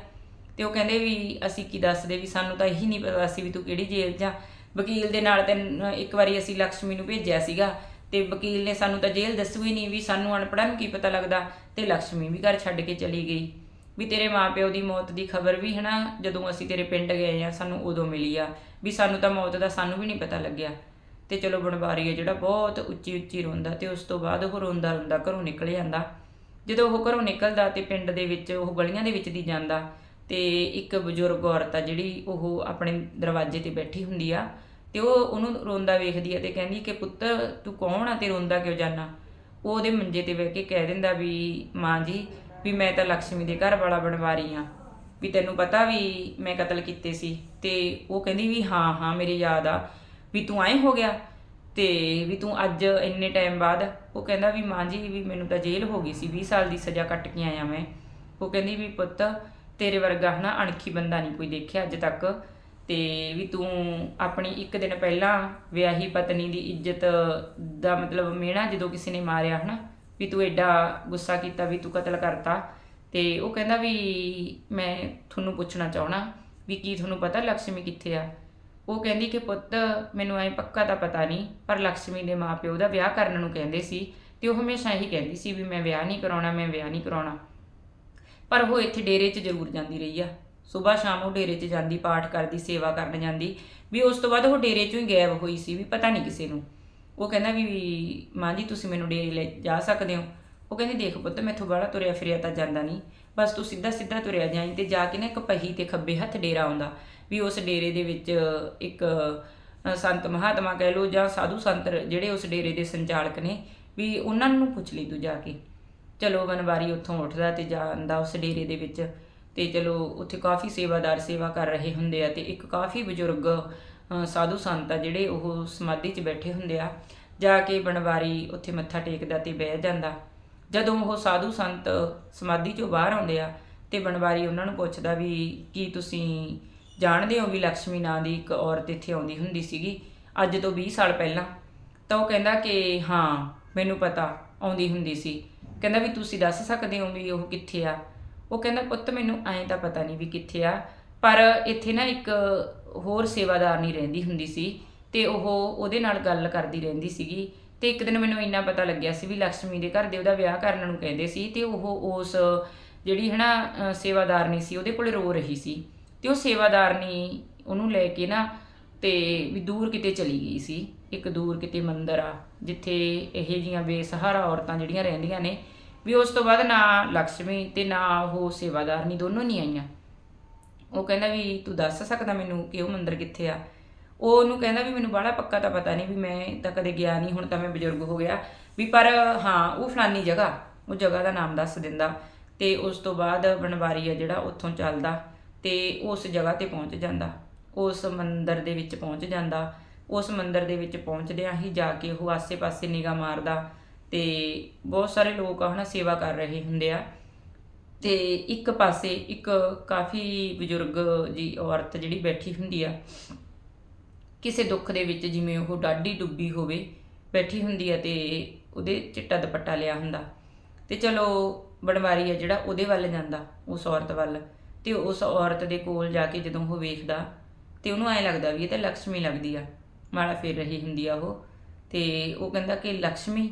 ਤੇ ਉਹ ਕਹਿੰਦੇ ਵੀ ਅਸੀਂ ਕੀ ਦੱਸਦੇ ਵੀ ਸਾਨੂੰ ਤਾਂ ਇਹੀ ਨਹੀਂ ਪਤਾ ਸੀ ਵੀ ਤੂੰ ਕਿਹੜੀ ਜੇਲ੍ਹ ਜਾਂ ਵਕੀਲ ਦੇ ਨਾਲ ਤਾਂ ਇੱਕ ਵਾਰੀ ਅਸੀਂ ਲਕਸ਼ਮੀ ਨੂੰ ਭੇਜਿਆ ਸੀਗਾ ਤੇ ਵਕੀਲ ਨੇ ਸਾਨੂੰ ਤਾਂ ਜੇਲ੍ਹ ਦੱਸੂ ਹੀ ਨਹੀਂ ਵੀ ਸਾਨੂੰ ਅਨਪੜ੍ਹਾਂ ਨੂੰ ਕੀ ਪਤਾ ਲੱਗਦਾ ਤੇ ਲਕਸ਼ਮੀ ਵੀ ਘਰ ਛੱਡ ਕੇ ਚਲੀ ਗਈ। ਵੀ ਤੇਰੇ ਮਾਪਿਓ ਦੀ ਮੌਤ ਦੀ ਖਬਰ ਵੀ ਹਨਾ, ਜਦੋਂ ਅਸੀਂ ਤੇਰੇ ਪਿੰਡ ਗਏ ਆ, ਸਾਨੂੰ ਉਦੋਂ ਮਿਲੀ ਆ, ਵੀ ਸਾਨੂੰ ਤਾਂ ਮੌਤ ਦਾ ਸਾਨੂੰ ਵੀ ਨਹੀਂ ਪਤਾ ਲੱਗਿਆ। ਤੇ ਚਲੋ ਬਣਵਾਰੀ ਆ ਜਿਹੜਾ ਬਹੁਤ ਉੱਚੀ ਉੱਚੀ ਰੋਂਦਾ ਤੇ ਉਸ ਤੋਂ ਬਾਅਦ ਉਹ ਰੋਂਦਾ ਰੋਂਦਾ ਘਰੋਂ ਨਿਕਲ ਜਾਂਦਾ। ਜਦੋਂ ਉਹ ਘਰੋਂ ਨਿਕਲਦਾ ਤੇ ਪਿੰਡ ਦੇ ਵਿੱਚ, ਉਹ ਗਲੀਆਂ ਦੇ ਵਿੱਚ ਦੀ ਜਾਂਦਾ ਤੇ ਇੱਕ ਬਜ਼ੁਰਗ ਔਰਤ ਆ ਜਿਹੜੀ ਉਹ ਆਪਣੇ ਦਰਵਾਜ਼ੇ ਤੇ ਬੈਠੀ ਹੁੰਦੀ ਆ ਤੇ ਉਹ ਉਹਨੂੰ ਰੋਂਦਾ ਵੇਖਦੀ ਆ ਤੇ ਕਹਿੰਦੀ ਕਿ ਪੁੱਤ ਤੂੰ ਕੌਣ ਆ ਤੇ ਰੋਂਦਾ ਕਿਉਂ ਜਾਨਾ? ਉਹ ਉਹਦੇ ਮੰਜੇ ਤੇ ਬਹਿ ਕੇ ਕਹਿ ਦਿੰਦਾ ਵੀ ਮਾਂ ਜੀ ਵੀ ਮੈਂ ਤਾਂ ਲక్ష్ਮੀ ਦੇ ਘਰ ਵਾਲਾ ਬਣਵਾਰੀ ਆ ਵੀ ਤੈਨੂੰ ਪਤਾ ਵੀ ਮੈਂ ਕਤਲ ਕੀਤੇ ਸੀ ਤੇ ਉਹ ਕਹਿੰਦੀ ਵੀ ਹਾਂ ਹਾਂ, ਮੇਰੇ ਯਾਦ ਆ। ਵੀ ਤੂੰ ਐਂ ਹੋ ਗਿਆ ਤੇ ਵੀ ਤੂੰ ਅੱਜ ਇੰਨੇ ਟਾਈਮ ਬਾਅਦ ਉਹ ਕਹਿੰਦਾ ਵੀ ਮਾਂ ਜੀ, ਵੀ ਮੈਨੂੰ ਤਾਂ ਜੇਲ੍ਹ ਹੋ ਗਈ ਸੀ 20 ਸਾਲ ਦੀ ਸਜ਼ਾ ਕੱਟ ਕੇ ਆਇਆ ਮੈਂ। ਉਹ ਕਹਿੰਦੀ ਵੀ ਪੁੱਤ, ਤੇਰੇ ਵਰਗਾ ਹਨਾ ਅਣਖੀ ਬੰਦਾ ਨਹੀਂ ਕੋਈ ਦੇਖਿਆ ਅੱਜ ਤੱਕ। ਤੇ ਵੀ ਤੂੰ ਆਪਣੀ ਇੱਕ ਦਿਨ ਪਹਿਲਾਂ ਵਿਆਹੀ ਪਤਨੀ ਦੀ ਇੱਜ਼ਤ ਦਾ ਮਤਲਬ ਮਿਹਣਾ ਜਦੋਂ ਕਿਸੇ ਨੇ ਮਾਰਿਆ ਹਨਾ ਵੀ ਤੂੰ ਐਡਾ ਗੁੱਸਾ ਕੀਤਾ ਵੀ ਤੂੰ ਕਤਲ ਕਰਤਾ। ਤੇ ਉਹ ਕਹਿੰਦਾ ਵੀ ਮੈਂ ਤੁਹਾਨੂੰ ਪੁੱਛਣਾ ਚਾਹਣਾ ਵੀ ਕੀ ਤੁਹਾਨੂੰ ਪਤਾ ਲక్ష్ਮੀ ਕਿੱਥੇ ਆ? ਉਹ ਕਹਿੰਦੀ ਕਿ ਪੁੱਤ, ਮੈਨੂੰ ਐ ਪੱਕਾ ਤਾਂ ਪਤਾ ਨਹੀਂ, ਪਰ ਲక్ష్ਮੀ ਦੇ ਮਾਪਿਓ ਦਾ ਵਿਆਹ ਕਰਨ ਨੂੰ ਕਹਿੰਦੇ ਸੀ ਤੇ ਉਹ ਹਮੇਸ਼ਾ ਇਹੀ ਕਹਿੰਦੀ ਸੀ ਵੀ ਮੈਂ ਵਿਆਹ ਨਹੀਂ ਕਰਾਉਣਾ, ਮੈਂ ਵਿਆਹ ਨਹੀਂ ਕਰਾਉਣਾ। ਪਰ ਉਹ ਇੱਥੇ ਡੇਰੇ 'ਚ ਜ਼ਰੂਰ ਜਾਂਦੀ ਰਹੀ ਆ। ਸਵੇਰ ਸ਼ਾਮ ਉਹ ਡੇਰੇ 'ਚ ਜਾਂਦੀ, ਪਾਠ ਕਰਦੀ, ਸੇਵਾ ਕਰਨ ਜਾਂਦੀ। ਵੀ ਉਸ ਤੋਂ ਬਾਅਦ ਉਹ ਡੇਰੇ 'ਚੋਂ ਹੀ ਗਾਇਬ ਹੋਈ ਸੀ, ਵੀ ਪਤਾ ਨਹੀਂ ਕਿਸੇ ਨੂੰ। ਉਹ ਕਹਿੰਦਾ ਵੀ ਮਾਂ ਜੀ, ਤੁਸੀਂ ਮੈਨੂੰ ਡੇਰੇ ਲੈ ਜਾ ਸਕਦੇ ਹੋ। ਉਹ ਕਹਿੰਦੀ, ਦੇਖ ਪੁੱਤ, ਮੈਥੋਂ ਬਾਹਲਾ ਤੁਰਿਆ ਫਿਰਿਆ ਤਾਂ ਜਾਂਦਾ ਨਹੀਂ। ਬਸ ਤੂੰ ਸਿੱਧਾ ਸਿੱਧਾ ਤੁਰਿਆ ਜਾਈਂ ਤੇ ਜਾ ਕੇ ਨਾ ਇੱਕ ਪਹੀ ਤੇ ਖੱਬੇ ਹੱਥ ਡੇਰਾ ਆਉਂਦਾ। ਵੀ ਉਸ ਡੇਰੇ ਦੇ ਵਿੱਚ ਇੱਕ ਸੰਤ ਮਹਾਤਮਾ ਕਹਿ ਲੋ ਜਾਂ ਸਾਧੂ ਸੰਤ ਜਿਹੜੇ ਉਸ ਡੇਰੇ ਦੇ ਸੰਚਾਲਕ ਨੇ, ਵੀ ਉਹਨਾਂ ਨੂੰ ਪੁੱਛ ਲਈ ਤੂੰ ਜਾ ਕੇ। ਚਲੋ ਬਨਵਾਰੀ ਉੱਥੋਂ ਉੱਠਦਾ ਤੇ ਜਾਂਦਾ ਉਸ ਡੇਰੇ ਦੇ ਵਿੱਚ। ਤੇ ਚਲੋ, ਉੱਥੇ ਕਾਫੀ ਸੇਵਾਦਾਰ ਸੇਵਾ ਕਰ ਰਹੇ ਹੁੰਦੇ ਆ ਤੇ ਇੱਕ ਕਾਫੀ ਬਜ਼ੁਰਗ ਸਾਧੂ ਸੰਤ ਆ ਜਿਹੜੇ ਉਹ ਸਮਾਧੀ 'ਚ ਬੈਠੇ ਹੁੰਦੇ ਆ, ਜਾ ਕੇ ਬਣਵਾਰੀ ਉੱਥੇ ਮੱਥਾ ਟੇਕਦਾ ਤੇ ਬਹਿ ਜਾਂਦਾ। ਜਦੋਂ ਉਹ ਸਾਧੂ ਸੰਤ ਸਮਾਧੀ 'ਚੋਂ ਬਾਹਰ ਆਉਂਦੇ ਆ ਤੇ ਬਣਵਾਰੀ ਉਹਨਾਂ ਨੂੰ ਪੁੱਛਦਾ ਵੀ ਕੀ ਤੁਸੀਂ ਜਾਣਦੇ ਹੋ ਵੀ ਲక్ష్ਮੀ ਨਾਂ ਦੀ ਇੱਕ ਔਰਤ ਇੱਥੇ ਆਉਂਦੀ ਹੁੰਦੀ ਸੀਗੀ ਅੱਜ ਤੋਂ 20 ਸਾਲ ਪਹਿਲਾਂ? ਤਾਂ ਉਹ ਕਹਿੰਦਾ ਕਿ ਹਾਂ, ਮੈਨੂੰ ਪਤਾ, ਆਉਂਦੀ ਹੁੰਦੀ ਸੀ। ਕਹਿੰਦਾ ਵੀ ਤੁਸੀਂ ਦੱਸ ਸਕਦੇ ਹੋ ਵੀ ਉਹ ਕਿੱਥੇ ਆ? ਉਹ ਕਹਿੰਦਾ, ਪੁੱਤ ਮੈਨੂੰ ਐਂ ਤਾਂ ਪਤਾ ਨਹੀਂ ਵੀ ਕਿੱਥੇ ਆ, ਪਰ ਇੱਥੇ ਨਾ ਇੱਕ ਹੋਰ ਸੇਵਾਦਾਰ ਨਹੀਂ ਰਹਿੰਦੀ ਹੁੰਦੀ ਸੀ ਤੇ ਉਹ ਉਹਦੇ ਨਾਲ ਗੱਲ ਕਰਦੀ ਰਹਿੰਦੀ ਸੀਗੀ ਤੇ ਇੱਕ ਦਿਨ ਮੈਨੂੰ ਇੰਨਾ ਪਤਾ ਲੱਗਿਆ ਸੀ ਵੀ ਲక్ష్ਮੀ ਦੇ ਘਰ ਦੇ ਉਹਦਾ ਵਿਆਹ ਕਰਨ ਨੂੰ ਕਹਿੰਦੇ ਸੀ ਤੇ ਉਹ ਉਸ ਜਿਹੜੀ ਹਨਾ ਸੇਵਾਦਾਰਨੀ ਸੀ, ਉਹਦੇ ਕੋਲ ਰੋ ਰਹੀ ਸੀ ਤੇ ਉਹ ਸੇਵਾਦਾਰਨੀ ਉਹਨੂੰ ਲੈ ਕੇ ਨਾ ਤੇ ਵੀ ਦੂਰ ਕਿਤੇ ਚਲੀ ਗਈ ਸੀ, ਇੱਕ ਦੂਰ ਕਿਤੇ ਮੰਦਰ ਆ, ਜਿੱਥੇ ਇਹ ਜੀਆਂ ਬੇਸਹਾਰਾ ਔਰਤਾਂ ਜਿਹੜੀਆਂ ਰਹਿੰਦੀਆਂ ਨੇ, ਵੀ ਉਸ ਤੋਂ ਬਾਅਦ ਨਾ ਲక్ష్ਮੀ ਤੇ ਨਾ ਉਹ ਸੇਵਾਦਾਰਨੀ ਦੋਨੋਂ ਨਹੀਂ ਆਈਆਂ। ਉਹ ਕਹਿੰਦਾ ਵੀ ਤੂੰ ਦੱਸ ਸਕਦਾ ਮੈਨੂੰ ਕਿ ਉਹ ਮੰਦਿਰ ਕਿੱਥੇ ਆ। ਉਹ ਉਹਨੂੰ ਕਹਿੰਦਾ ਵੀ ਮੈਨੂੰ ਬਾਹਲਾ ਪੱਕਾ ਤਾਂ ਪਤਾ ਨਹੀਂ ਵੀ ਮੈਂ ਤਾਂ ਕਦੇ ਗਿਆ ਨਹੀਂ, ਹੁਣ ਤਾਂ ਮੈਂ ਬਜ਼ੁਰਗ ਹੋ ਗਿਆ। ਵੀ ਪਰ ਹਾਂ, ਉਹ ਫਲਾਨੀ ਜਗ੍ਹਾ, ਉਹ ਜਗ੍ਹਾ ਦਾ ਨਾਮ ਦੱਸ ਦਿੰਦਾ। ਤੇ ਉਸ ਤੋਂ ਬਾਅਦ ਬਣਵਾਰੀ ਆ ਜਿਹੜਾ ਉੱਥੋਂ ਚੱਲਦਾ ਤੇ ਉਸ ਜਗ੍ਹਾ ਤੇ ਪਹੁੰਚ ਜਾਂਦਾ। ਉਸ ਮੰਦਿਰ ਦੇ ਵਿੱਚ ਪਹੁੰਚ ਜਾਂਦਾ। ਉਸ ਮੰਦਿਰ ਦੇ ਵਿੱਚ ਪਹੁੰਚਦਿਆਂ ਹੀ ਜਾ ਕੇ ਉਹ ਆਸੇ-ਪਾਸੇ ਨਿਗਾਹ ਮਾਰਦਾ ਤੇ ਬਹੁਤ ਸਾਰੇ ਲੋਕ ਹਨਾ ਸੇਵਾ ਕਰ ਰਹੇ ਹੁੰਦੇ ਆ। ਤੇ ਇੱਕ ਪਾਸੇ ਇੱਕ ਕਾਫੀ ਬਜ਼ੁਰਗ ਜੀ ਔਰਤ ਜਿਹੜੀ ਬੈਠੀ ਹੁੰਦੀ ਆ, ਕਿਸੇ ਦੁੱਖ ਦੇ ਵਿੱਚ ਜਿਵੇਂ ਉਹ ਡਾਢੀ ਡੁੱਬੀ ਹੋਵੇ, ਬੈਠੀ ਹੁੰਦੀ ਆ ਤੇ ਉਹਦੇ ਚਿੱਟਾ ਦੁਪੱਟਾ ਲਿਆ ਹੁੰਦਾ। ਤੇ ਚਲੋ ਬਣਵਾਰੀ ਆ ਜਿਹੜਾ ਉਹਦੇ ਵੱਲ ਜਾਂਦਾ, ਉਸ ਔਰਤ ਵੱਲ। ਤੇ ਉਸ ਔਰਤ ਦੇ ਕੋਲ ਜਾ ਕੇ ਜਦੋਂ ਉਹ ਵੇਖਦਾ, ਤੇ ਉਹਨੂੰ ਐ ਲੱਗਦਾ ਵੀ ਇਹ ਤਾਂ ਲక్ష్ਮੀ ਲੱਗਦੀ ਆ। ਮਾਲਾ ਫੇਰ ਰਹੀ ਹੁੰਦੀ ਆ ਉਹ। ਤੇ ਉਹ ਕਹਿੰਦਾ ਕਿ ਲక్ష్ਮੀ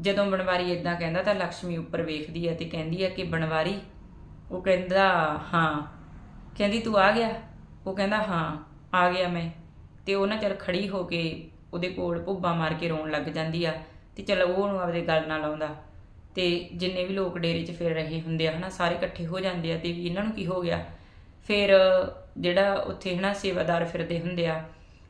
ਜਦੋਂ ਬਣਵਾਰੀ ਇਦਾਂ ਕਹਿੰਦਾ ਤਾਂ ਲక్ష్ਮੀ ਉੱਪਰ ਵੇਖਦੀ ਹੈ ਤੇ ਕਹਿੰਦੀ ਹੈ ਕਿ ਬਣਵਾਰੀ ਉਹ ਕਹਿੰਦਾ, ਹਾਂ। ਕਹਿੰਦੀ, ਤੂੰ ਆ ਗਿਆ? ਉਹ ਕਹਿੰਦਾ, ਹਾਂ, ਆ ਗਿਆ ਮੈਂ। ਤੇ ਉਹ ਨਾ ਚਲ ਖੜੀ ਹੋ ਕੇ ਉਹਦੇ ਕੋਲ ਭੁੱਬਾ ਮਾਰ ਕੇ ਰੋਣ ਲੱਗ ਜਾਂਦੀ ਆ ਤੇ ਚਲ ਉਹ ਉਹਨੂੰ ਆਪਦੇ ਗੱਲ ਨਾਲ ਲਾਉਂਦਾ। ਤੇ ਜਿੰਨੇ ਵੀ ਲੋਕ ਡੇਰੇ 'ਚ ਫਿਰ ਰਹੇ ਹੁੰਦੇ ਆ, ਹਨਾ, ਸਾਰੇ ਇਕੱਠੇ ਹੋ ਜਾਂਦੇ ਆ ਤੇ ਵੀ ਇਹਨਾਂ ਨੂੰ ਕੀ ਹੋ ਗਿਆ? ਫਿਰ ਜਿਹੜਾ ਉੱਥੇ, ਹਨਾ, ਸੇਵਾਦਾਰ ਫਿਰਦੇ ਹੁੰਦੇ ਆ,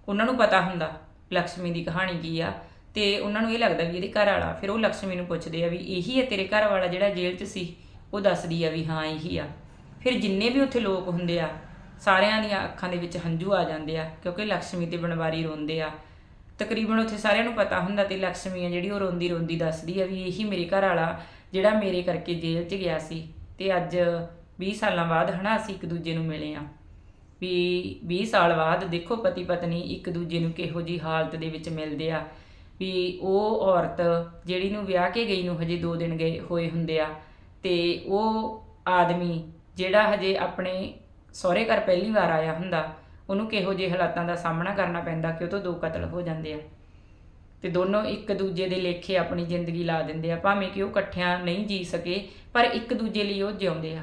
ਉਹਨਾਂ ਨੂੰ ਪਤਾ ਹੁੰਦਾ ਲక్ష్ਮੀ ਦੀ ਕਹਾਣੀ ਕੀ ਆ। ਤੇ ਉਹਨਾਂ ਨੂੰ ਇਹ ਲੱਗਦਾ ਵੀ ਇਹਦੇ ਘਰ ਵਾਲਾ ਫਿਰ ਉਹ ਲక్ష్ਮੀ ਨੂੰ ਪੁੱਛਦੇ ਆ ਵੀ ਇਹੀ ਹੈ ਤੇਰੇ ਘਰ ਵਾਲਾ ਜਿਹੜਾ ਜੇਲ੍ਹ 'ਚ ਸੀ? ਉਹ ਦੱਸਦੀ ਆ ਵੀ ਹਾਂ, ਇਹੀ ਆ। ਫਿਰ ਜਿੰਨੇ ਵੀ ਉੱਥੇ ਲੋਕ ਹੁੰਦੇ ਆ, ਸਾਰਿਆਂ ਦੀਆਂ ਅੱਖਾਂ ਦੇ ਵਿੱਚ ਹੰਝੂ ਆ ਜਾਂਦੇ ਆ, ਕਿਉਂਕਿ ਲక్ష్ਮੀ ਤੇ ਬਣਵਾਰੀ ਰੋਂਦੇ ਆ। ਤਕਰੀਬਨ ਉੱਥੇ ਸਾਰਿਆਂ ਨੂੰ ਪਤਾ ਹੁੰਦਾ ਤੇ ਲక్ష్ਮੀ ਆ ਜਿਹੜੀ ਉਹ ਰੋਂਦੀ ਰੋਂਦੀ ਦੱਸਦੀ ਆ ਵੀ ਇਹੀ ਮੇਰੇ ਘਰ ਵਾਲਾ ਜਿਹੜਾ ਮੇਰੇ ਕਰਕੇ ਜੇਲ੍ਹ 'ਚ ਗਿਆ ਸੀ। ਤੇ ਅੱਜ 20 ਸਾਲਾਂ ਬਾਅਦ ਹਨਾ ਅਸੀਂ ਇੱਕ ਦੂਜੇ ਨੂੰ ਮਿਲੇ ਆ। ਵੀ 20 ਸਾਲ ਬਾਅਦ ਦੇਖੋ ਪਤੀ ਪਤਨੀ ਇੱਕ ਦੂਜੇ ਨੂੰ ਕਿਹੋ ਜੀ ਹਾਲਤ ਦੇ ਵਿੱਚ ਮਿਲਦੇ ਆ। ਵੀ ਉਹ ਔਰਤ ਜਿਹੜੀ ਨੂੰ ਵਿਆਹ ਕੇ ਗਈ ਨੂੰ ਹਜੇ 2 ਦਿਨ ਗਏ ਹੋਏ ਹੁੰਦੇ ਆ, ਤੇ ਉਹ ਆਦਮੀ ਜਿਹੜਾ ਹਜੇ ਆਪਣੇ ਸਹੁਰੇ ਘਰ ਪਹਿਲੀ ਵਾਰ ਆਇਆ ਹੁੰਦਾ, ਉਹਨੂੰ ਕਿਹੋ ਜਿਹੇ ਹਾਲਾਤਾਂ ਦਾ ਸਾਹਮਣਾ ਕਰਨਾ ਪੈਂਦਾ ਕਿ ਉਹ ਤੋਂ ਦੋ ਕਤਲ ਹੋ ਜਾਂਦੇ ਆ। ਤੇ ਦੋਨੋਂ ਇੱਕ ਦੂਜੇ ਦੇ ਲੇਖੇ ਆਪਣੀ ਜ਼ਿੰਦਗੀ ਲਾ ਦਿੰਦੇ ਆ, ਭਾਵੇਂ ਕਿ ਉਹ ਇਕੱਠਿਆਂ ਨਹੀਂ ਜੀ ਸਕੇ, ਪਰ ਇੱਕ ਦੂਜੇ ਲਈ ਉਹ ਜਿਉਂਦੇ ਆ।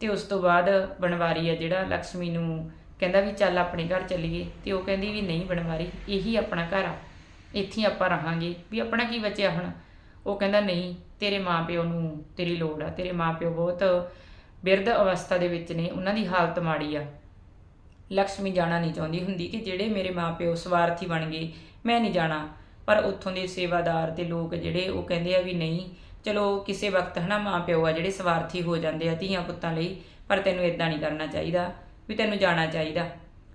ਤੇ ਉਸ ਤੋਂ ਬਾਅਦ ਬਣਵਾਰੀ ਆ ਜਿਹੜਾ ਲక్ష్ਮੀ ਨੂੰ ਕਹਿੰਦਾ ਵੀ ਚੱਲ ਆਪਣੇ ਘਰ ਚੱਲੀਏ, ਤੇ ਉਹ ਕਹਿੰਦੀ ਵੀ ਨਹੀਂ ਬਣਵਾਰੀ, ਇਹੀ ਆਪਣਾ ਘਰ ਆ। ਇੱਥੇ ਆਪਾਂ ਰਹਾਂਗੇ, ਵੀ ਆਪਣਾ ਕੀ ਬਚਿਆ ਹੁਣ? ਉਹ ਕਹਿੰਦਾ, ਨਹੀਂ, ਤੇਰੇ ਮਾਂ ਪਿਓ ਨੂੰ ਤੇਰੀ ਲੋੜ ਆ। ਤੇਰੇ ਮਾਂ ਪਿਓ ਬਹੁਤ ਬਿਰਧ ਅਵਸਥਾ ਦੇ ਵਿੱਚ ਨੇ, ਉਹਨਾਂ ਦੀ ਹਾਲਤ ਮਾੜੀ ਆ। ਲక్ష్ਮੀ ਜਾਣਾ ਨਹੀਂ ਚਾਹੁੰਦੀ ਹੁੰਦੀ ਕਿ ਜਿਹੜੇ ਮੇਰੇ ਮਾਂ ਪਿਓ ਸਵਾਰਥੀ ਬਣ ਗਏ, ਮੈਂ ਨਹੀਂ ਜਾਣਾ। ਪਰ ਉੱਥੋਂ ਦੇ ਸੇਵਾਦਾਰ ਤੇ ਲੋਕ ਜਿਹੜੇ, ਉਹ ਕਹਿੰਦੇ ਆ ਵੀ ਨਹੀਂ, ਚਲੋ ਕਿਸੇ ਵਕਤ ਹਨਾ ਮਾਪਿਓ ਆ ਜਿਹੜੇ ਸਵਾਰਥੀ ਹੋ ਜਾਂਦੇ ਆ ਧੀਆਂ ਪੁੱਤਾਂ ਲਈ, ਪਰ ਤੈਨੂੰ ਇਦਾਂ ਨਹੀਂ ਕਰਨਾ ਚਾਹੀਦਾ, ਵੀ ਤੈਨੂੰ ਜਾਣਾ ਚਾਹੀਦਾ।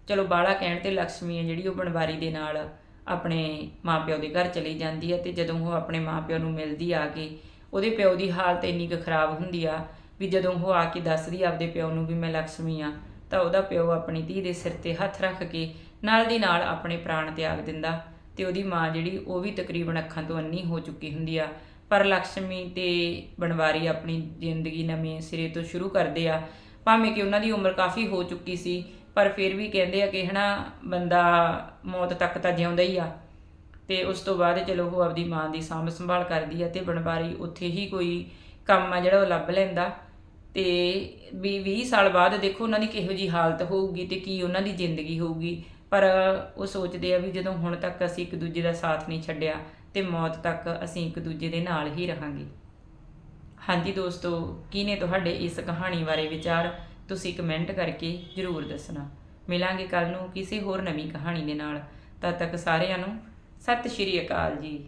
ਚਲੋ ਬਾਲਾ ਕਹਿਣ ਤੇ ਲక్ష్ਮੀ ਹੈ ਜਿਹੜੀ ਉਹ ਬਣਵਾਰੀ ਦੇ ਨਾਲ ਆਪਣੇ ਮਾਪਿਓ ਦੇ ਘਰ ਚਲੀ ਜਾਂਦੀ ਹੈ ਤੇ ਜਦੋਂ ਉਹ ਆਪਣੇ ਮਾਪਿਓ ਨੂੰ ਮਿਲਦੀ ਆ ਕੇ ਉਹਦੇ ਪਿਓ ਦੀ ਹਾਲਤ ਇੰਨੀ ਕੁ ਖਰਾਬ ਹੁੰਦੀ ਆ ਵੀ ਜਦੋਂ ਉਹ ਆ ਕੇ ਦੱਸਦੀ ਆਪਦੇ ਪਿਓ ਨੂੰ ਵੀ ਮੈਂ ਲక్ష్ਮੀ ਆ, ਤਾਂ ਉਹਦਾ ਪਿਓ ਆਪਣੀ ਧੀ ਦੇ ਸਿਰ ਤੇ ਹੱਥ ਰੱਖ ਕੇ ਨਾਲ ਦੀ ਨਾਲ ਆਪਣੇ ਪ੍ਰਾਣ ਤਿਆਗ ਦਿੰਦਾ ਤੇ ਉਹਦੀ ਮਾਂ ਜਿਹੜੀ ਉਹ ਵੀ ਤਕਰੀਬਨ ਅੱਖਾਂ ਤੋਂ ਅੰਨੀ ਹੋ ਚੁੱਕੀ ਹੁੰਦੀ ਆ। ਪਰ ਲక్ష్ਮੀ ਤੇ ਬਣਵਾਰੀ ਆਪਣੀ ਜ਼ਿੰਦਗੀ ਨਵੇਂ ਸਿਰੇ ਤੋਂ ਸ਼ੁਰੂ ਕਰਦੇ ਆ। ਭਾਵੇਂ ਕਿ ਉਹਨਾਂ ਦੀ ਉਮਰ ਕਾਫੀ ਹੋ ਚੁੱਕੀ ਸੀ ਪਰ ਫਿਰ ਵੀ ਕਹਿੰਦੇ ਆ ਕਿ ਹਨਾ ਬੰਦਾ ਮੌਤ ਤੱਕ ਤਾਂ ਜਿਉਂਦਾ ਹੀ ਆ। ਤੇ ਉਸ ਤੋਂ ਬਾਅਦ ਚਲੋ ਉਹ ਆਪਦੀ ਮਾਂ ਦੀ ਸਾਂਭ ਸੰਭਾਲ ਕਰਦੀ ਆ ਤੇ ਬਣਵਾਰੀ ਉੱਥੇ ਹੀ ਕੋਈ ਕੰਮ ਆ ਜਿਹੜਾ ਉਹ ਲੱਭ ਲੈਂਦਾ। ਤੇ ਵੀ 20 ਸਾਲ ਬਾਅਦ ਦੇਖੋ ਉਹਨਾਂ ਦੀ ਕਿਹੋ ਜੀ ਹਾਲਤ ਹੋਊਗੀ ਤੇ ਕੀ ਉਹਨਾਂ ਦੀ ਜ਼ਿੰਦਗੀ ਹੋਊਗੀ। ਪਰ ਉਹ ਸੋਚਦੇ ਆ ਵੀ ਜਦੋਂ ਹੁਣ ਤੱਕ ਅਸੀਂ ਇੱਕ ਦੂਜੇ ਦਾ ਸਾਥ ਨਹੀਂ ਛੱਡਿਆ ਤੇ ਮੌਤ ਤੱਕ ਅਸੀਂ ਇੱਕ ਦੂਜੇ ਦੇ ਨਾਲ ਹੀ ਰਹਾਂਗੇ। ਹਾਂਜੀ ਦੋਸਤੋ, ਕੀ ਨੇ ਤੁਹਾਡੇ ਇਸ ਕਹਾਣੀ ਬਾਰੇ ਵਿਚਾਰ? ਤੁਸੀਂ ਕਮੈਂਟ ਕਰਕੇ ਜਰੂਰ ਦੱਸਣਾ। ਮਿਲਾਂਗੇ ਕੱਲ ਨੂੰ ਕਿਸੇ ਹੋਰ ਨਵੀਂ ਕਹਾਣੀ ਦੇ ਨਾਲ। ਤਦ ਤੱਕ ਸਾਰਿਆਂ ਨੂੰ ਸਤਿ ਸ਼੍ਰੀ ਅਕਾਲ ਜੀ।